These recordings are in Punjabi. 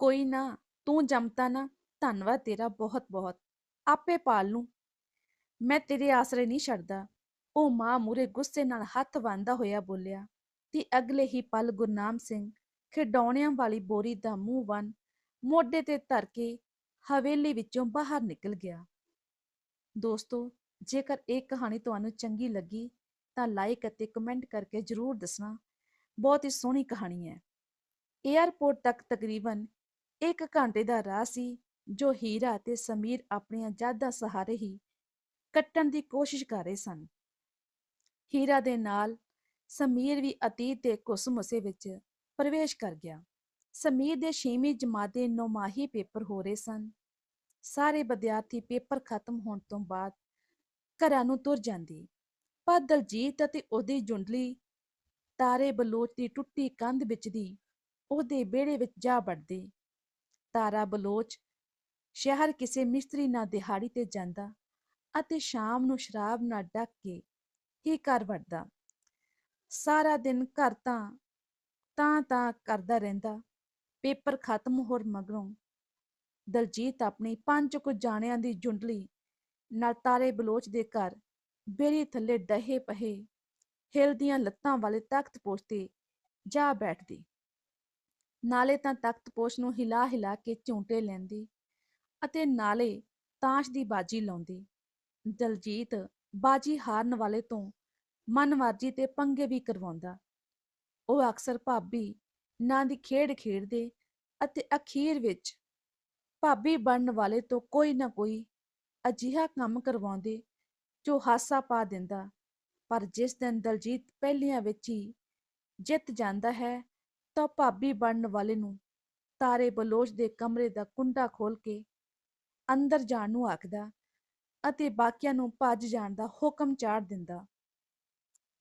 ਕੋਈ ਨਾ, ਤੂੰ ਜੰਮਤਾ ਨਾ। ਧੰਨਵਾਦ ਤੇਰਾ ਬਹੁਤ ਬਹੁਤ ਆਪੇ ਪਾਲ ਲੂੰ। ਮੈਂ ਤੇਰੇ ਆਸਰੇ ਨਹੀਂ ਛੱਡਦਾ। ਉਹ ਮਾਂ ਮੂਰੇ ਗੁੱਸੇ ਨਾਲ ਹੱਥ ਬੰਨ੍ਹਦਾ ਹੋਇਆ ਬੋਲਿਆ, ਤੇ ਅਗਲੇ ਹੀ ਪਲ ਗੁਰਨਾਮ ਸਿੰਘ, ਖਿਡੌਣਿਆਂ ਵਾਲੀ ਬੋਰੀ ਦਾ ਮੂੰਹ ਬੰਨ, ਮੋਢੇ ਤੇ ਧਰ ਕੇ ਹਵੇਲੀ ਵਿੱਚੋਂ ਬਾਹਰ ਨਿਕਲ ਗਿਆ। ਦੋਸਤੋ, ਜੇਕਰ ਇਹ ਕਹਾਣੀ ਤੁਹਾਨੂੰ ਚੰਗੀ ਲੱਗੀ, ਤਾਂ ਲਾਈਕ ਅਤੇ ਕਮੈਂਟ ਕਰਕੇ ਜਰੂਰ ਦੱਸਣਾ। ਬਹੁਤ ਹੀ ਸੋਹਣੀ ਕਹਾਣੀ ਹੈ। ਏਅਰਪੋਰਟ ਤੱਕ ਤਕਰੀਬਨ ਇੱਕ ਘੰਟੇ ਦਾ ਰਾਹ ਸੀ, ਜੋ ਹੀਰਾ ਅਤੇ ਸਮੀਰ ਆਪਣੀਆਂ ਯਾਦਾਂ ਸਹਾਰੇ ਹੀ ਕੱਟਣ ਦੀ ਕੋਸ਼ਿਸ਼ ਕਰ ਰਹੇ ਸਨ। ਹੀਰਾ ਦੇ ਨਾਲ ਸਮੀਰ ਵੀ ਅਤੀਤ ਦੇ ਘੁਸਮੁਸੇ ਵਿੱਚ ਪ੍ਰਵੇਸ਼ ਕਰ ਗਿਆ। ਸਮੀਰ ਦੇ 6ਵੀਂ ਜਮਾਤ ਦੇ ਨੌਮਾਹੀ ਪੇਪਰ ਹੋ ਰਹੇ ਸਨ। ਸਾਰੇ ਵਿਦਿਆਰਥੀ ਪੇਪਰ ਖਤਮ ਹੋਣ ਤੋਂ ਬਾਅਦ ਘਰਾਂ ਨੂੰ ਤੁਰ ਜਾਂਦੇ। ਪਰ ਦਲਜੀਤ ਅਤੇ ਉਹਦੀ ਜੁੰਡਲੀ ਤਾਰੇ ਬਲੋਚ ਦੀ ਟੁੱਟੀ ਕੰਧ ਵਿੱਚ ਦੀ ਉਹਦੇ ਵਿਹੜੇ ਵਿੱਚ ਜਾ ਵੜਦੇ। ਤਾਰਾ ਬਲੋਚ, ਸ਼ਹਿਰ ਕਿਸੇ ਮਿਸਤਰੀ ਨਾਲ ਦਿਹਾੜੀ ਤੇ ਜਾਂਦਾ ਅਤੇ ਸ਼ਾਮ ਨੂੰ ਸ਼ਰਾਬ ਨਾਲ ਡੱਕ ਕੇ ਹੀ ਘਰ ਵੜਦਾ। ਸਾਰਾ ਦਿਨ ਘਰ ਤਾਂ ਤਾਂ ਤਾਂ ਕਰਦਾ ਰਹਿੰਦਾ। ਪੇਪਰ ਖਤਮ ਹੋਣ ਮਗਰੋਂ ਦਲਜੀਤ ਆਪਣੀ ਪੰਜ ਕੁ ਜਾਣਿਆਂ ਦੀ ਜੁੰਡਲੀ ਨਾਲ ਤਾਰੇ ਬਲੋਚ ਦੇ ਘਰ ਬੇਰੀ ਥੱਲੇ ਡਹੇ ਪਹੇ ਹਿਲਦੀਆਂ ਲੱਤਾਂ ਵਾਲੇ ਤਖਤ ਪੋਸ਼ ਜਾ ਬੈਠਦੀ। ਨਾਲੇ ਤਾਂ ਤਖ਼ਤਪੋਸ਼ ਨੂੰ ਹਿਲਾ ਹਿਲਾ ਕੇ ਝੂੰਟੇ ਲੈਂਦੀ ਅਤੇ ਨਾਲੇ ਤਾਸ਼ ਦੀ ਬਾਜੀ ਲਾਉਂਦੀ। ਦਲਜੀਤ ਬਾਜੀ ਹਾਰਨ ਵਾਲੇ ਤੋਂ ਮਨਮਰਜ਼ੀ ਤੇ ਪੰਗੇ ਵੀ ਕਰਵਾਉਂਦਾ। ਉਹ ਅਕਸਰ ਭਾਬੀ ਨਾਂ ਦੀ ਖੇਡ ਖੇਡਦੇ ਅਤੇ ਅਖੀਰ ਵਿੱਚ ਭਾਬੀ ਬਣਨ ਵਾਲੇ ਤੋਂ ਕੋਈ ਨਾ ਕੋਈ ਅਜਿਹਾ ਕੰਮ ਕਰਵਾਉਂਦੇ ਜੋ ਹਾਸਾ ਪਾ ਦਿੰਦਾ। ਪਰ ਜਿਸ ਦਿਨ ਦਲਜੀਤ ਪਹਿਲੀਆਂ ਵਿੱਚ ਹੀ ਜਿੱਤ ਜਾਂਦਾ ਹੈ ਤਾਂ ਭਾਬੀ ਬਣਨ ਵਾਲੇ ਨੂੰ ਤਾਰੇ ਬਲੋਚ ਦੇ ਕਮਰੇ ਦਾ ਕੁੰਡਾ ਖੋਲ ਕੇ ਅੰਦਰ ਜਾਣ ਨੂੰ ਆਖਦਾ ਅਤੇ ਬਾਕੀਆਂ ਨੂੰ ਭੱਜ ਜਾਣ ਦਾ ਹੁਕਮ ਚਾੜ ਦਿੰਦਾ।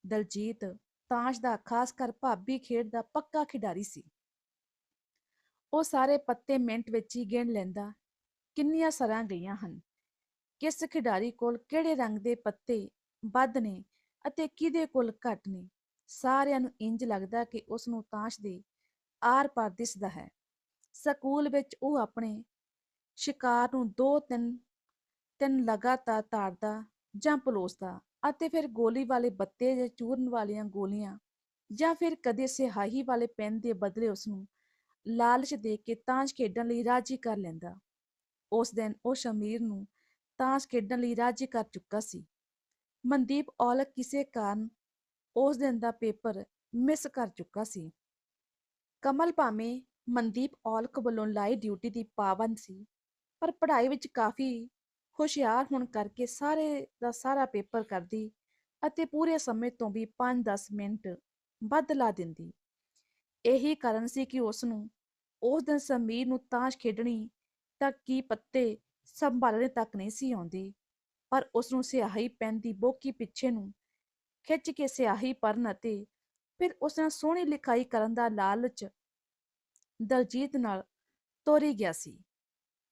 ਦਲਜੀਤ ਤਾਸ਼ ਦਾ ਖਾਸ ਕਰ ਭਾਬੀ ਖੇਡ ਦਾ ਪੱਕਾ ਖਿਡਾਰੀ ਸੀ। ਉਹ ਸਾਰੇ ਪੱਤੇ ਮਿੰਟ ਵਿੱਚ ਹੀ ਗਿਣ ਲੈਂਦਾ, ਕਿੰਨੀਆਂ ਸਰਾਂ ਗਈਆਂ ਹਨ? ਕਿਸ ਖਿਡਾਰੀ ਕੋਲ ਕਿਹੜੇ ਰੰਗ ਦੇ ਪੱਤੇ ਵੱਧ ਨੇ ਅਤੇ ਕਿਹਦੇ ਕੋਲ ਘੱਟ ਨੇ? ਸਾਰਿਆਂ ਨੂੰ ਇੰਜ ਲੱਗਦਾ ਕਿ ਉਸ ਨੂੰ ਤਾਸ਼ ਦੇ ਆਰ-ਪਾਰ ਦਿਸਦਾ ਹੈ। ਸਕੂਲ ਵਿੱਚ ਉਹ ਆਪਣੇ ਸ਼ਿਕਾਰ ਨੂੰ ਦੋ ਤਿੰਨ ਤਿੰਨ ਲਗਾਤਾਰ ਤਾੜਦਾ ਜਾਂ ਪਲੋਸਦਾ ਅਤੇ ਫਿਰ ਗੋਲੀ ਵਾਲੇ ਬੱਤੇ ਜਾਂ ਚੂਰਨ ਵਾਲੀਆਂ ਗੋਲੀਆਂ ਜਾਂ ਫਿਰ ਕਦੇ ਸਿਹਾਹੀ ਵਾਲੇ ਪੈਨ ਦੇ ਬਦਲੇ ਉਸ ਨੂੰ ਲਾਲਚ ਦੇ ਕੇ ਤਾਸ਼ ਖੇਡਣ ਲਈ ਰਾਜੀ ਕਰ ਲੈਂਦਾ। ਉਸ ਦਿਨ ਉਹ ਸ਼ਮੀਰ ਨੂੰ ਤਾਸ਼ ਖੇਡਣ ਲਈ ਰਾਜੀ ਕਰ ਚੁੱਕਾ ਸੀ। ਮਨਦੀਪ ਔਲਖ ਕਿਸੇ ਕਾਰਨ ਉਸ ਦਿਨ ਦਾ ਪੇਪਰ ਮਿਸ ਕਰ ਚੁੱਕਾ ਸੀ। ਕਮਲ ਭਾਵੇਂ ਮਨਦੀਪ ਔਲਕ ਵੱਲੋਂ ਲਾਈ ਡਿਊਟੀ ਦੀ ਪਾਬੰਦ ਸੀ, ਪਰ ਪੜ੍ਹਾਈ ਵਿੱਚ ਕਾਫੀ ਹੁਸ਼ਿਆਰ ਹੋਣ ਕਰਕੇ ਸਾਰੇ ਦਾ ਸਾਰਾ ਪੇਪਰ ਕਰਦੀ ਅਤੇ ਪੂਰੇ ਸਮੇਂ ਤੋਂ ਵੀ 5-10 ਮਿੰਟ ਵੱਧ ਲਾ ਦਿੰਦੀ। ਇਹੀ ਕਾਰਨ ਸੀ ਕਿ ਉਸ ਨੂੰ ਉਸ ਦਿਨ ਸਮੀਰ ਨੂੰ ਤਾਸ਼ ਖੇਡਣੀ ਤੱਕ ਕੀ ਪੱਤੇ ਸੰਭਾਲਣੇ ਤੱਕ ਨਹੀਂ ਸੀ ਆਉਂਦੀ, ਪਰ ਉਸ ਨੂੰ ਸਿਆਹੀ ਪੈਂਦੀ ਬੋਕੀ ਪਿੱਛੇ ਨੂੰ ਖਿੱਚ ਕੇ ਸਿਆਹੀ ਪਰਨ ਅਤੇ ਫਿਰ ਉਸ ਨਾਲ ਸੋਹਣੀ ਲਿਖਾਈ ਕਰਨ ਦਾ ਲਾਲਚ ਦਲਜੀਤ ਨਾਲ ਤੋਰੀ ਗਿਆ ਸੀ।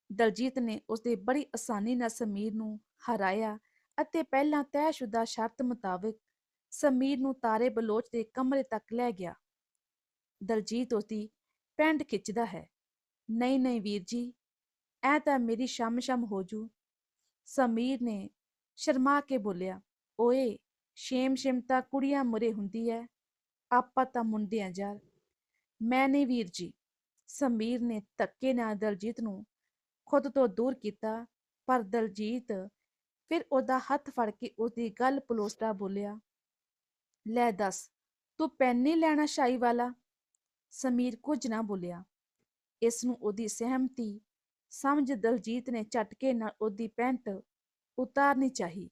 ਦਲਜੀਤ ਨੇ ਉਸ ਦੇ ਬੜੀ ਆਸਾਨੀ ਨਾਲ ਸਮੀਰ ਨੂੰ ਹਰਾਇਆ ਅਤੇ ਪਹਿਲਾਂ ਤੈਅਸ਼ੁਦਾ ਸ਼ਰਤ ਮੁਤਾਬਕ ਸਮੀਰ ਨੂੰ ਤਾਰੇ ਬਲੋਚ ਦੇ ਕਮਰੇ ਤੱਕ ਲੈ ਗਿਆ। ਦਲਜੀਤ ਉਸਦੀ ਪੈਂਟ ਖਿੱਚਦਾ ਹੈ। ਨਹੀਂ ਨਹੀਂ ਵੀਰ ਜੀ ਐ ਤਾਂ ਮੇਰੀ ਸ਼ਮ ਸ਼ਮ ਹੋ ਜੂ। ਸਮੀਰ ਨੇ ਸ਼ਰਮਾ ਕੇ ਬੋਲਿਆ, ਓਏ ਸ਼ੇਮ ਸ਼ੇਮ ਤਾਂ ਕੁੜੀਆਂ ਮੁਰੇ ਹੁੰਦੀ ਐ, ਆਪਾਂ ਤਾਂ ਮੁੰਡੇ ਆਂ ਯਾਰ ਮੈਂ ਨਹੀਂ ਵੀਰ ਜੀ, ਸਮੀਰ ਨੇ ਧੱਕੇ ਨਾਲ ਦਲਜੀਤ ਨੂੰ ਖੁਦ ਤੋਂ ਦੂਰ ਕੀਤਾ, ਪਰ ਦਲਜੀਤ ਫਿਰ ਉਹਦਾ ਹੱਥ ਫੜ ਕੇ ਉਹਦੀ ਗੱਲ ਪਲੋਸਦਾ ਬੋਲਿਆ, ਲੈ ਦੱਸ, ਤੂੰ ਪੈਨ ਨਹੀਂ ਲੈਣਾ ਸ਼ਾਈ ਵਾਲਾ? ਸਮੀਰ ਕੁਝ ਨਾ ਬੋਲਿਆ। ਇਸ ਨੂੰ ਉਹਦੀ ਸਹਿਮਤੀ ਸਮਝ ਦਲਜੀਤ ਨੇ ਝਟਕੇ ਨਾਲ ਉਹਦੀ ਪੈਂਟ ਉਤਾਰਨੀ ਚਾਹੀ।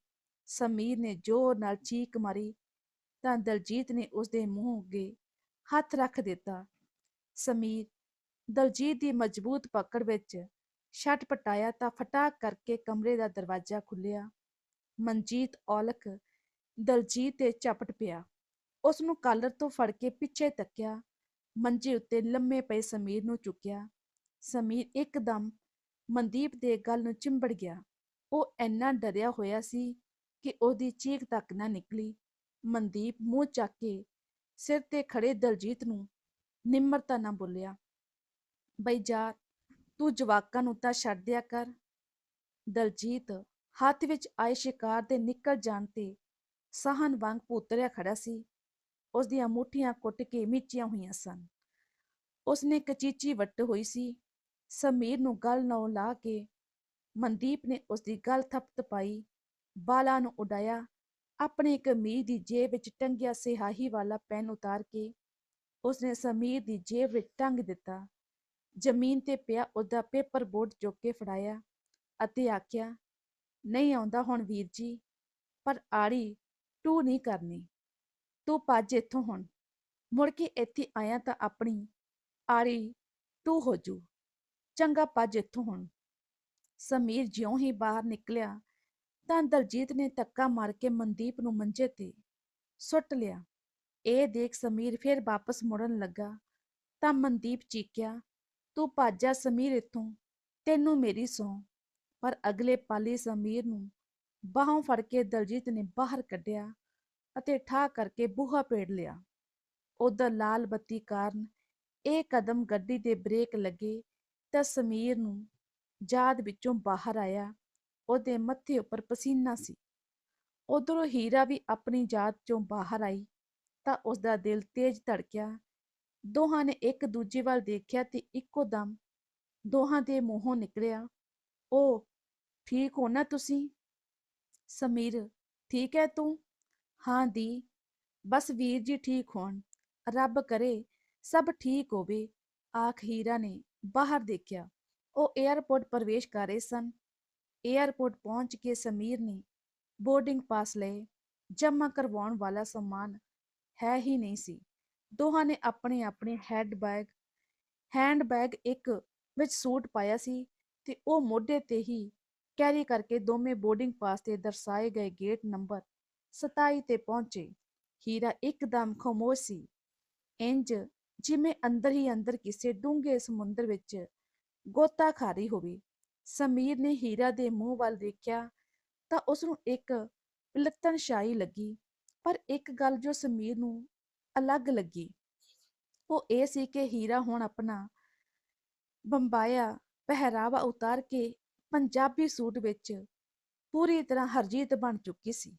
ਸਮੀਰ ਨੇ ਜ਼ੋਰ ਨਾਲ ਚੀਕ ਮਾਰੀ ਤਾਂ ਦਲਜੀਤ ਨੇ ਉਸਦੇ ਮੂੰਹ ਅੱਗੇ ਹੱਥ ਰੱਖ ਦਿੱਤਾ। ਸਮੀਰ, ਦਲਜੀਤ ਦੀ ਮਜ਼ਬੂਤ ਪਕੜ ਵਿੱਚ ਛੱਟ ਪਟਾਇਆ ਤਾਂ ਫਟਾਕ ਕਰਕੇ ਕਮਰੇ ਦਾ ਦਰਵਾਜ਼ਾ ਖੁੱਲਿਆ ਮਨਜੀਤ ਔਲਖ ਦਲਜੀਤ ਤੇ ਚਪਟ ਪਿਆ। ਉਸ ਨੂੰ ਕਾਲਰ ਤੋਂ ਫੜ ਕੇ ਪਿੱਛੇ ਤੱਕਿਆ। ਮੰਜੇ ਉੱਤੇ ਲੰਮੇ ਪਏ ਸਮੀਰ ਨੂੰ ਚੁੱਕਿਆ। ਸਮੀਰ ਇੱਕਦਮ ਮਨਦੀਪ ਦੇ ਗੱਲ ਨੂੰ ਚਿੰਬੜ ਗਿਆ। ਉਹ ਇੰਨਾ ਡਰਿਆ ਹੋਇਆ ਸੀ ਕਿ ਉਹਦੀ ਚੀਕ ਤੱਕ ਨਾ ਨਿਕਲੀ। ਮਨਦੀਪ ਮੂੰਹ ਚੱਕ ਕੇ ਸਿਰ ਤੇ ਖੜੇ ਦਲਜੀਤ ਨੂੰ ਨਿਮਰਤਾ ਨਾਲ ਬੋਲਿਆ, ਬਈ ਜਾ, ਤੂੰ ਜਵਾਕਾਂ ਨੂੰ ਤਾਂ ਛੱਡ ਦਿਆ ਕਰ। ਦਲਜੀਤ ਹੱਥ ਵਿੱਚ ਆਏ ਸ਼ਿਕਾਰ ਦੇ ਨਿਕਲ ਜਾਣ ਤੇ ਸਾਹਨ ਵਾਂਗ ਪੁੱਤਰਿਆ ਖੜਾ ਸੀ। ਉਸ ਦੀਆਂ ਮੁੱਠੀਆਂ ਕੁੱਟ ਕੇ ਮਿਚੀਆਂ ਹੋਈਆਂ ਸਨ। ਉਸਨੇ ਕਚੀਚੀ ਵੱਟ ਹੋਈ ਸੀ। ਸਮੀਰ ਨੂੰ ਗੱਲ ਨੌ ਲਾ ਕੇ ਮਨਦੀਪ ਨੇ ਉਸ ਦੀ ਗਲ ਥਪਥਪਾਈ। ਬਾਲਾਂ ਨੂੰ ਉਡਾਇਆ, ਆਪਣੇ ਕਮੀਜ਼ ਦੀ ਜੇਬ ਵਿੱਚ ਟੰਗਿਆ ਸਿਹਾਹੀ ਵਾਲਾ ਪੈਨ ਉਤਾਰ ਕੇ ਉਸਨੇ ਸਮੀਰ ਦੀ ਜੇਬ ਵਿੱਚ ਟੰਗ ਦਿੱਤਾ। ਜ਼ਮੀਨ ਤੇ ਪਿਆ ਉਹਦਾ ਪੇਪਰ ਬੋਰਡ ਚੁੱਕ ਕੇ ਫੜਾਇਆ ਅਤੇ ਆਖਿਆ, ਨਹੀਂ ਆਉਂਦਾ ਹੁਣ ਵੀਰ ਜੀ, ਪਰ ਆੜੀ ਟੂ ਨਹੀਂ ਕਰਨੀ। ਤੂੰ ਭੱਜ ਇੱਥੋਂ ਹੁਣ। ਮੁੜ ਕੇ ਇੱਥੇ ਆਇਆ ਤਾਂ ਆਪਣੀ ਆੜੀ ਟੂ ਹੋ ਜੂ। ਚੰਗਾ ਭੱਜ ਇੱਥੋਂ ਹੁਣ। ਸਮੀਰ ਜਿਉਂ ਹੀ ਬਾਹਰ ਨਿਕਲਿਆ ਤਾਂ ਦਲਜੀਤ ਨੇ ਧੱਕਾ ਮਾਰ ਕੇ ਮਨਦੀਪ ਨੂੰ ਮੰਜੇ ਤੇ ਸੁੱਟ ਲਿਆ। ਇਹ ਦੇਖ ਸਮੀਰ ਫਿਰ ਵਾਪਸ ਮੁੜਨ ਲੱਗਾ। ਤਾਂ ਮਨਦੀਪ ਚੀਕਿਆ, ਤੂੰ ਭੱਜ ਸਮੀਰ ਇੱਥੋਂ, ਤੈਨੂੰ ਮੇਰੀ ਸੌਂ ਪਰ ਅਗਲੇ ਪਾਲੀ ਸਮੀਰ ਨੂੰ ਬਾਹੋਂ ਫੜ ਕੇ ਦਲਜੀਤ ਨੇ ਬਾਹਰ ਕੱਢਿਆ ਅਤੇ ਠਾ ਕਰਕੇ ਬੂਹਾ ਪੇੜ ਲਿਆ। ਉਧਰ ਲਾਲ ਬੱਤੀ ਕਾਰਨ ਇਹ ਕਦਮ ਗੱਡੀ ਦੇ ਬ੍ਰੇਕ ਲੱਗੇ ਤਾਂ ਸਮੀਰ ਨੂੰ ਯਾਦ ਵਿੱਚੋਂ ਬਾਹਰ ਆਇਆ। ਉਹਦੇ ਮੱਥੇ ਉੱਪਰ ਪਸੀਨਾ ਸੀ। ਉਧਰੋਂ ਹੀਰਾ ਵੀ ਆਪਣੀ ਯਾਦ ਚੋਂ ਬਾਹਰ ਆਈ ਤਾਂ ਉਸਦਾ ਦਿਲ ਤੇਜ਼ ਧੜਕਿਆ। ਦੋਹਾਂ ਨੇ ਇੱਕ ਦੂਜੇ ਵੱਲ ਦੇਖਿਆ ਤੇ ਇੱਕੋ ਦਮ ਦੋਹਾਂ ਦੇ ਮੂੰਹੋਂ ਨਿਕਲਿਆ ਉਹ ਠੀਕ ਹੋ ਨਾ ਤੁਸੀਂ? ਸਮੀਰ, ਠੀਕ ਹੈ ਤੂੰ? ਹਾਂ ਦੀ, ਬਸ ਵੀਰ ਜੀ ਠੀਕ ਹੋਣ। ਰੱਬ ਕਰੇ ਸਭ ਠੀਕ ਹੋਵੇ, ਆਖ ਹੀਰਾ ਨੇ ਬਾਹਰ ਦੇਖਿਆ। ਉਹ 에ਅਰਪੋਰਟ ਪ੍ਰਵੇਸ਼ ਕਰ ਰਹੇ ਸਨ। ਏਅਰਪੋਰਟ ਪਹੁੰਚ ਕੇ ਸਮੀਰ ਨੇ ਬੋਰਡਿੰਗ ਪਾਸ ਲਏ। ਜਮ੍ਹਾਂ ਕਰਵਾਉਣ ਵਾਲਾ ਸਮਾਨ ਹੈ ਹੀ ਨਹੀਂ ਸੀ। ਦੋਹਾਂ ਨੇ ਆਪਣੇ ਆਪਣੇ ਹੈਡ ਬੈਗ ਹੈਂਡ ਬੈਗ ਇੱਕ ਵਿੱਚ ਸੂਟ ਪਾਇਆ ਸੀ ਤੇ ਉਹ ਮੋਢੇ ਤੇ ਹੀ ਕੈਰੀ ਕਰਕੇ ਦੋਵੇਂ ਬੋਰਡਿੰਗ ਪਾਸ ਤੇ ਦਰਸਾਏ ਗਏ ਗੇਟ ਨੰਬਰ 27 ਤੇ ਪਹੁੰਚੇ। ਹੀਰਾ ਇੱਕਦਮ ਖਾਮੋਸ਼ ਸੀ। ਇੰਜ ਜਿਵੇਂ ਅੰਦਰ ਹੀ ਅੰਦਰ ਕਿਸੇ ਡੂੰਘੇ ਸਮੁੰਦਰ ਵਿੱਚ ਗੋਤਾ ਖਾਰੀ ਹੋਵੇ। ਸਮੀਰ ਨੇ ਹੀਰਾ ਦੇ ਮੂੰਹ ਵੱਲ ਦੇਖਿਆ ਤਾਂ ਉਸ ਨੂੰ ਇੱਕ ਵਿਲੱਖਣ ਸ਼ਾਈ ਲੱਗੀ, ਪਰ ਇੱਕ ਗੱਲ ਜੋ ਸਮੀਰ ਨੂੰ ਅਲੱਗ ਲੱਗੀ, ਉਹ ਇਹ ਸੀ ਕਿ ਹੀਰਾ ਹੁਣ ਆਪਣਾ ਬੰਬਾਇਆ ਪਹਿਰਾਵਾ ਉਤਾਰ ਕੇ ਪੰਜਾਬੀ ਸੂਟ ਵਿੱਚ ਪੂਰੀ ਤਰ੍ਹਾਂ ਹਰਜੀਤ ਬਣ ਚੁੱਕੀ ਸੀ।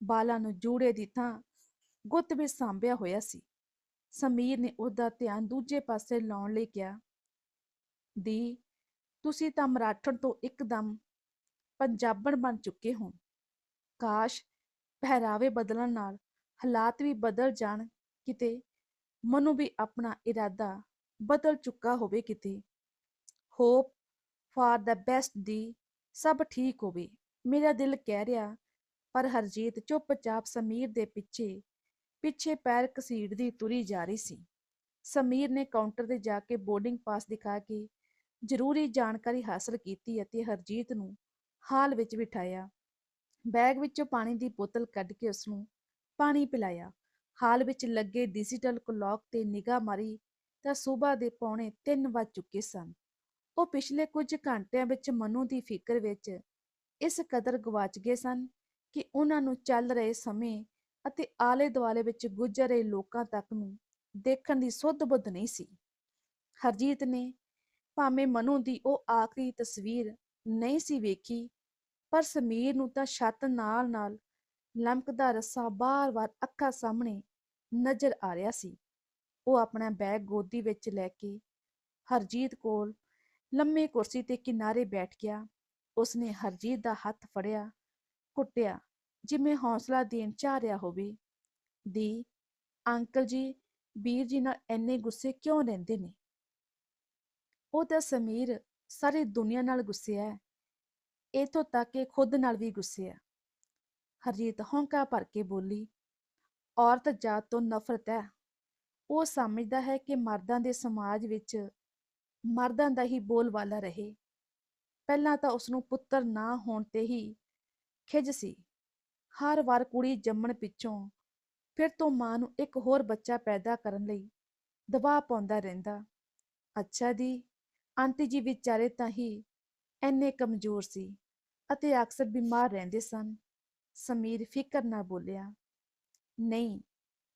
ਬਾਲਾਂ ਨੂੰ ਜੂੜੇ ਦੀ ਥਾਂ ਗੁੱਤ ਵਿੱਚ ਸਾਂਭਿਆ ਹੋਇਆ ਸੀ। ਸਮੀਰ ਨੇ ਉਹਦਾ ਧਿਆਨ ਦੂਜੇ ਪਾਸੇ ਲਾਉਣ ਲਈ ਕਿਹਾ, ਦੀ ਤੁਸੀਂ ਤਾਂ ਮਰਾਠਣ ਤੋਂ ਇੱਕਦਮ ਪੰਜਾਬਣ ਬਣ ਚੁੱਕੇ ਹੋ। ਕਾਸ਼ ਪਹਿਰਾਵੇ ਬਦਲਣ ਨਾਲ ਹਾਲਾਤ ਵੀ ਬਦਲ ਜਾਣ, ਕਿਤੇ ਮਨੂ ਵੀ ਆਪਣਾ ਇਰਾਦਾ ਬਦਲ ਚੁੱਕਾ ਹੋਵੇ ਕਿਤੇ। ਹੋਪ ਫਾਰ ਦਾ ਬੈਸਟ ਦੀ ਸਭ ਠੀਕ ਹੋਵੇ। ਮੇਰਾ ਦਿਲ ਕਹਿ ਰਿਹਾ, ਪਰ ਹਰਜੀਤ ਚੁੱਪਚਾਪ ਸਮੀਰ ਦੇ ਪਿੱਛੇ ਪਿੱਛੇ ਪੈਰ ਘਸੀੜਦੀ ਤੁਰੀ ਜਾ ਰਹੀ ਸੀ। ਸਮੀਰ ਨੇ ਕਾਊਂਟਰ ਤੇ ਜਾ ਕੇ ਬੋਰਡਿੰਗ ਪਾਸ ਦਿਖਾ ਕੇ ਜ਼ਰੂਰੀ ਜਾਣਕਾਰੀ ਹਾਸਲ ਕੀਤੀ ਅਤੇ ਹਰਜੀਤ ਨੂੰ ਹਾਲ ਵਿੱਚ ਬਿਠਾਇਆ। ਬੈਗ ਵਿੱਚੋਂ ਪਾਣੀ ਦੀ ਬੋਤਲ ਕੱਢ ਕੇ ਉਸ ਨੂੰ ਪਾਣੀ ਪਿਲਾਇਆ। ਹਾਲ ਵਿੱਚ ਲੱਗੇ ਡਿਜੀਟਲ ਕਲੌਕ ਤੇ ਨਿਗਾਹ ਮਾਰੀ ਤਾਂ ਸਵੇਰ ਦੇ ਪੌਣੇ 3 ਵੱਜ ਚੁੱਕੇ ਸਨ। ਉਹ ਪਿਛਲੇ ਕੁਝ ਘੰਟਿਆਂ ਵਿੱਚ ਮਨੂ ਦੀ ਫਿਕਰ ਵਿੱਚ ਇਸ ਕਦਰ ਗਵਾਚ ਗਏ ਸਨ ਕਿ ਉਹਨਾਂ ਨੂੰ ਚੱਲ ਰਹੇ ਸਮੇਂ ਅਤੇ ਆਲੇ ਦੁਆਲੇ ਵਿੱਚ ਗੁਜ਼ਰ ਰਹੇ ਲੋਕਾਂ ਤੱਕ ਨੂੰ ਦੇਖਣ ਦੀ ਸੁੱਧ ਬੁੱਧ ਨਹੀਂ ਸੀ। ਹਰਜੀਤ ਨੇ ਭਾਵੇਂ ਮਨੂ ਦੀ ਉਹ ਆਖਰੀ ਤਸਵੀਰ ਨਹੀਂ ਸੀ ਵੇਖੀ, ਪਰ ਸਮੀਰ ਨੂੰ ਤਾਂ ਛੱਤ ਨਾਲ ਨਾਲ ਲਮਕਦਾ ਰੱਸਾ ਬਾਰ-ਬਾਰ ਅੱਖਾਂ ਸਾਹਮਣੇ ਨਜ਼ਰ ਆ ਰਿਹਾ ਸੀ। ਉਹ ਆਪਣਾ ਬੈਗ ਗੋਦੀ ਵਿੱਚ ਲੈ ਕੇ ਹਰਜੀਤ ਕੋਲ ਲੰਮੇ ਕੁਰਸੀ ਤੇ ਕਿਨਾਰੇ ਬੈਠ ਗਿਆ। ਉਸਨੇ ਹਰਜੀਤ ਦਾ ਹੱਥ ਫੜਿਆ, ਕੁੱਟਿਆ, ਜਿਵੇਂ ਹੌਸਲਾ ਦੇਣ ਚਾਹ ਰਿਹਾ ਹੋਵੇ। ਦੀ, ਅੰਕਲ ਜੀ, ਵੀਰ ਜੀ ਨਾਲ ਇੰਨੇ ਗੁੱਸੇ ਕਿਉਂ ਰਹਿੰਦੇ ਨੇ? ਉਹ ਤਾਂ ਸਮੀਰ ਸਾਰੀ ਦੁਨੀਆ ਨਾਲ ਗੁੱਸੇ ਹੈ ਇਥੋਂ ਤੱਕ ਕਿ ਖੁਦ ਨਾਲ ਵੀ ਗੁੱਸੇ ਹੈ ਹਰਜੀਤ ਹੌਂਕਾ ਭਰ ਕੇ ਬੋਲੀ, ਔਰਤ ਜਾਤ ਤੋਂ ਨਫ਼ਰਤ ਹੈ ਉਹ ਸਮਝਦਾ ਹੈ ਕਿ ਮਰਦਾਂ ਦੇ ਸਮਾਜ ਵਿੱਚ ਮਰਦਾਂ ਦਾ ਹੀ ਬੋਲਬਾਲਾ ਰਹੇ। ਪਹਿਲਾਂ ਤਾਂ ਉਸ ਨੂੰ ਪੁੱਤਰ ਨਾ ਹੋਣ ਤੇ ਹੀ ਖਿਜ ਸੀ। ਹਰ ਵਾਰ ਕੁੜੀ ਜੰਮਣ ਪਿੱਛੋਂ ਫਿਰ ਤੋਂ ਮਾਂ ਨੂੰ ਇੱਕ ਹੋਰ ਬੱਚਾ ਪੈਦਾ ਕਰਨ ਲਈ ਦਬਾਅ ਪਾਉਂਦਾ ਰਹਿੰਦਾ। ਅੱਛਾ ਦੀ ਆਂਟੀ ਜੀ ਵਿਚਾਰੇ ਤਾਂ ਹੀ ਐਨੇ ਕਮਜ਼ੋਰ ਸੀ ਅਤੇ ਅਕਸਰ ਬਿਮਾਰ ਰਹਿੰਦੇ ਸਨ। ਸਮੀਰ ਫਿਕਰ ਨਾ ਬੋਲਿਆ, ਨਹੀਂ,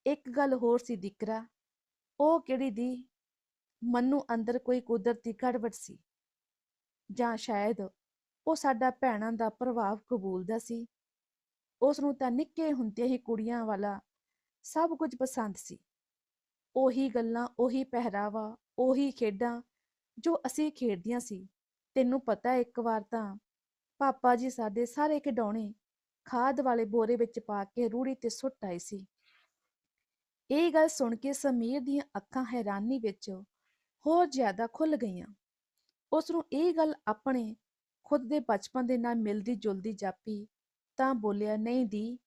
ਇੱਕ ਗੱਲ ਹੋਰ ਸੀ ਦਿਕਰਾ, ਉਹ ਕਿਹੜੀ ਦੀ? ਮਨੂੰ ਅੰਦਰ ਕੋਈ ਕੁਦਰਤੀ ਗੜਬੜ ਸੀ। ਜਾਂ ਸ਼ਾਇਦ ਉਹ ਸਾਡਾ ਭੈਣਾਂ ਦਾ ਪ੍ਰਭਾਵ ਕਬੂਲਦਾ ਸੀ। ਉਸ ਨੂੰ ਤਾਂ ਨਿੱਕੇ ਹੁੰਦੇ ਹੀ ਕੁੜੀਆਂ ਵਾਲਾ ਸਭ ਕੁਝ ਪਸੰਦ ਸੀ। ਉਹੀ ਗੱਲਾਂ, ਉਹੀ ਪਹਿਰਾਵਾ, ਉਹੀ ਖੇਡਾਂ ਜੋ ਅਸੀਂ ਖੇਡਦੀਆਂ ਸੀ, ਤੈਨੂੰ ਪਤਾ ਇੱਕ ਵਾਰ ਤਾਂ ਪਾਪਾ ਜੀ ਸਾਡੇ ਸਾਰੇ ਖਿਡੌਣੇ ਖਾਦ ਵਾਲੇ ਬੋਰੇ ਵਿੱਚ ਪਾ ਕੇ ਰੂੜੀ ਤੇ ਸੁੱਟ ਆਏ ਸੀ। ਇਹ ਗੱਲ ਸੁਣ ਕੇ ਸਮੀਰ ਦੀਆਂ ਅੱਖਾਂ ਹੈਰਾਨੀ ਵਿੱਚ ਹੋਰ ਜ਼ਿਆਦਾ ਖੁੱਲ ਗਈਆਂ। ਉਸ ਨੂੰ ਇਹ ਗੱਲ ਆਪਣੇ ਖੁਦ ਦੇ ਬਚਪਨ ਦੇ ਨਾਲ ਮਿਲਦੀ ਜੁਲਦੀ ਜਾਪੀ ਤਾਂ ਬੋਲਿਆ, ਨਹੀਂ ਦੀ,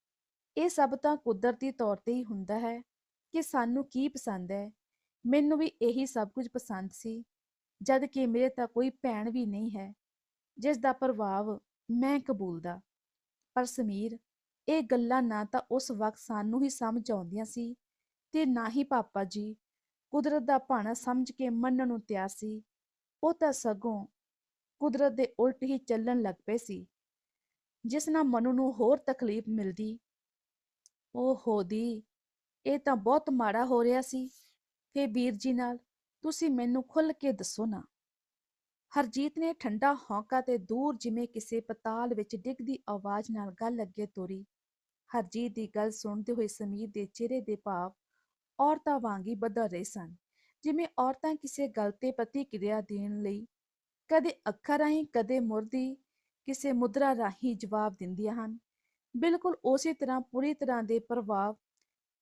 ਇਹ ਸਭ ਤਾਂ ਕੁਦਰਤੀ ਤੌਰ ਤੇ ਹੀ ਹੁੰਦਾ ਹੈ ਕਿ ਸਾਨੂੰ ਕੀ ਪਸੰਦ ਹੈ। ਮੈਨੂੰ ਵੀ ਇਹੀ ਸਭ ਕੁਝ ਪਸੰਦ ਸੀ। ਜਦ ਕਿ ਮੇਰੇ ਤਾਂ ਕੋਈ ਭੈਣ ਵੀ ਨਹੀਂ ਹੈ, ਜਿਸ ਦਾ ਪ੍ਰਭਾਵ ਮੈਂ ਕਬੂਲਦਾ ਪਰ ਸਮੀਰ, ਇਹ ਗੱਲਾਂ ਨਾ ਤਾਂ ਉਸ ਵਕਤ ਸਾਨੂੰ ਹੀ ਸਮਝ ਆਉਂਦੀਆਂ ਸੀ ਤੇ ਨਾ ਹੀ ਪਾਪਾ ਜੀ। ਕੁਦਰਤ ਦਾ ਭਾਣਾ ਸਮਝ ਕੇ ਮੰਨਣ ਨੂੰ ਤਿਆਰ ਸੀ। ਉਹ ਤਾਂ ਸਗੋਂ ਕੁਦਰਤ ਦੇ ਉਲਟ ਹੀ ਚੱਲਣ ਲੱਗ ਪਏ ਸੀ। ਜਿਸ ਨਾਲ ਮਨੂ ਨੂੰ ਹੋਰ ਤਕਲੀਫ ਮਿਲਦੀ। ਉਹ ਹੋਦੀ ਇਹ ਤਾਂ ਬਹੁਤ ਮਾੜਾ ਹੋ ਰਿਹਾ ਸੀ। ਫੇ ਵੀਰ ਜੀ ਨਾਲ ਤੁਸੀਂ ਮੈਨੂੰ ਖੁੱਲ ਕੇ ਦੱਸੋ ਨਾ। ਹਰਜੀਤ ਨੇ ਠੰਡਾ ਹੌਂਕਾ ਤੇ ਦੂਰ ਜਿਵੇਂ ਕਿਸੇ ਪਤਾਲ ਵਿੱਚ ਡਿੱਗਦੀ ਆਵਾਜ਼ ਨਾਲ ਗੱਲ ਅੱਗੇ ਤੋਰੀ। ਹਰਜੀਤ ਦੀ ਗੱਲ ਸੁਣਦੇ ਹੋਏ ਸਮੀਰ ਦੇ ਚਿਹਰੇ ਦੇ ਭਾਵ ਔਰਤਾਂ ਵਾਂਗੀ ਬਦਲ ਰਹੇ ਸਨ, ਜਿਵੇਂ ਔਰਤਾਂ ਕਿਸੇ ਗੱਲ ਤੇ ਪ੍ਰਤੀਕਿਰਿਆ ਦੇਣ ਲਈ ਕਦੇ ਅੱਖਾਂ ਰਾਹੀਂ, ਕਦੇ ਮੁਰਦੀ ਕਿਸੇ ਮੁਦਰਾ ਰਾਹੀਂ ਜਵਾਬ ਦਿੰਦੀਆਂ ਹਨ। ਬਿਲਕੁਲ ਉਸੇ ਤਰ੍ਹਾਂ ਪੂਰੀ ਤਰ੍ਹਾਂ ਦੇ ਪ੍ਰਭਾਵ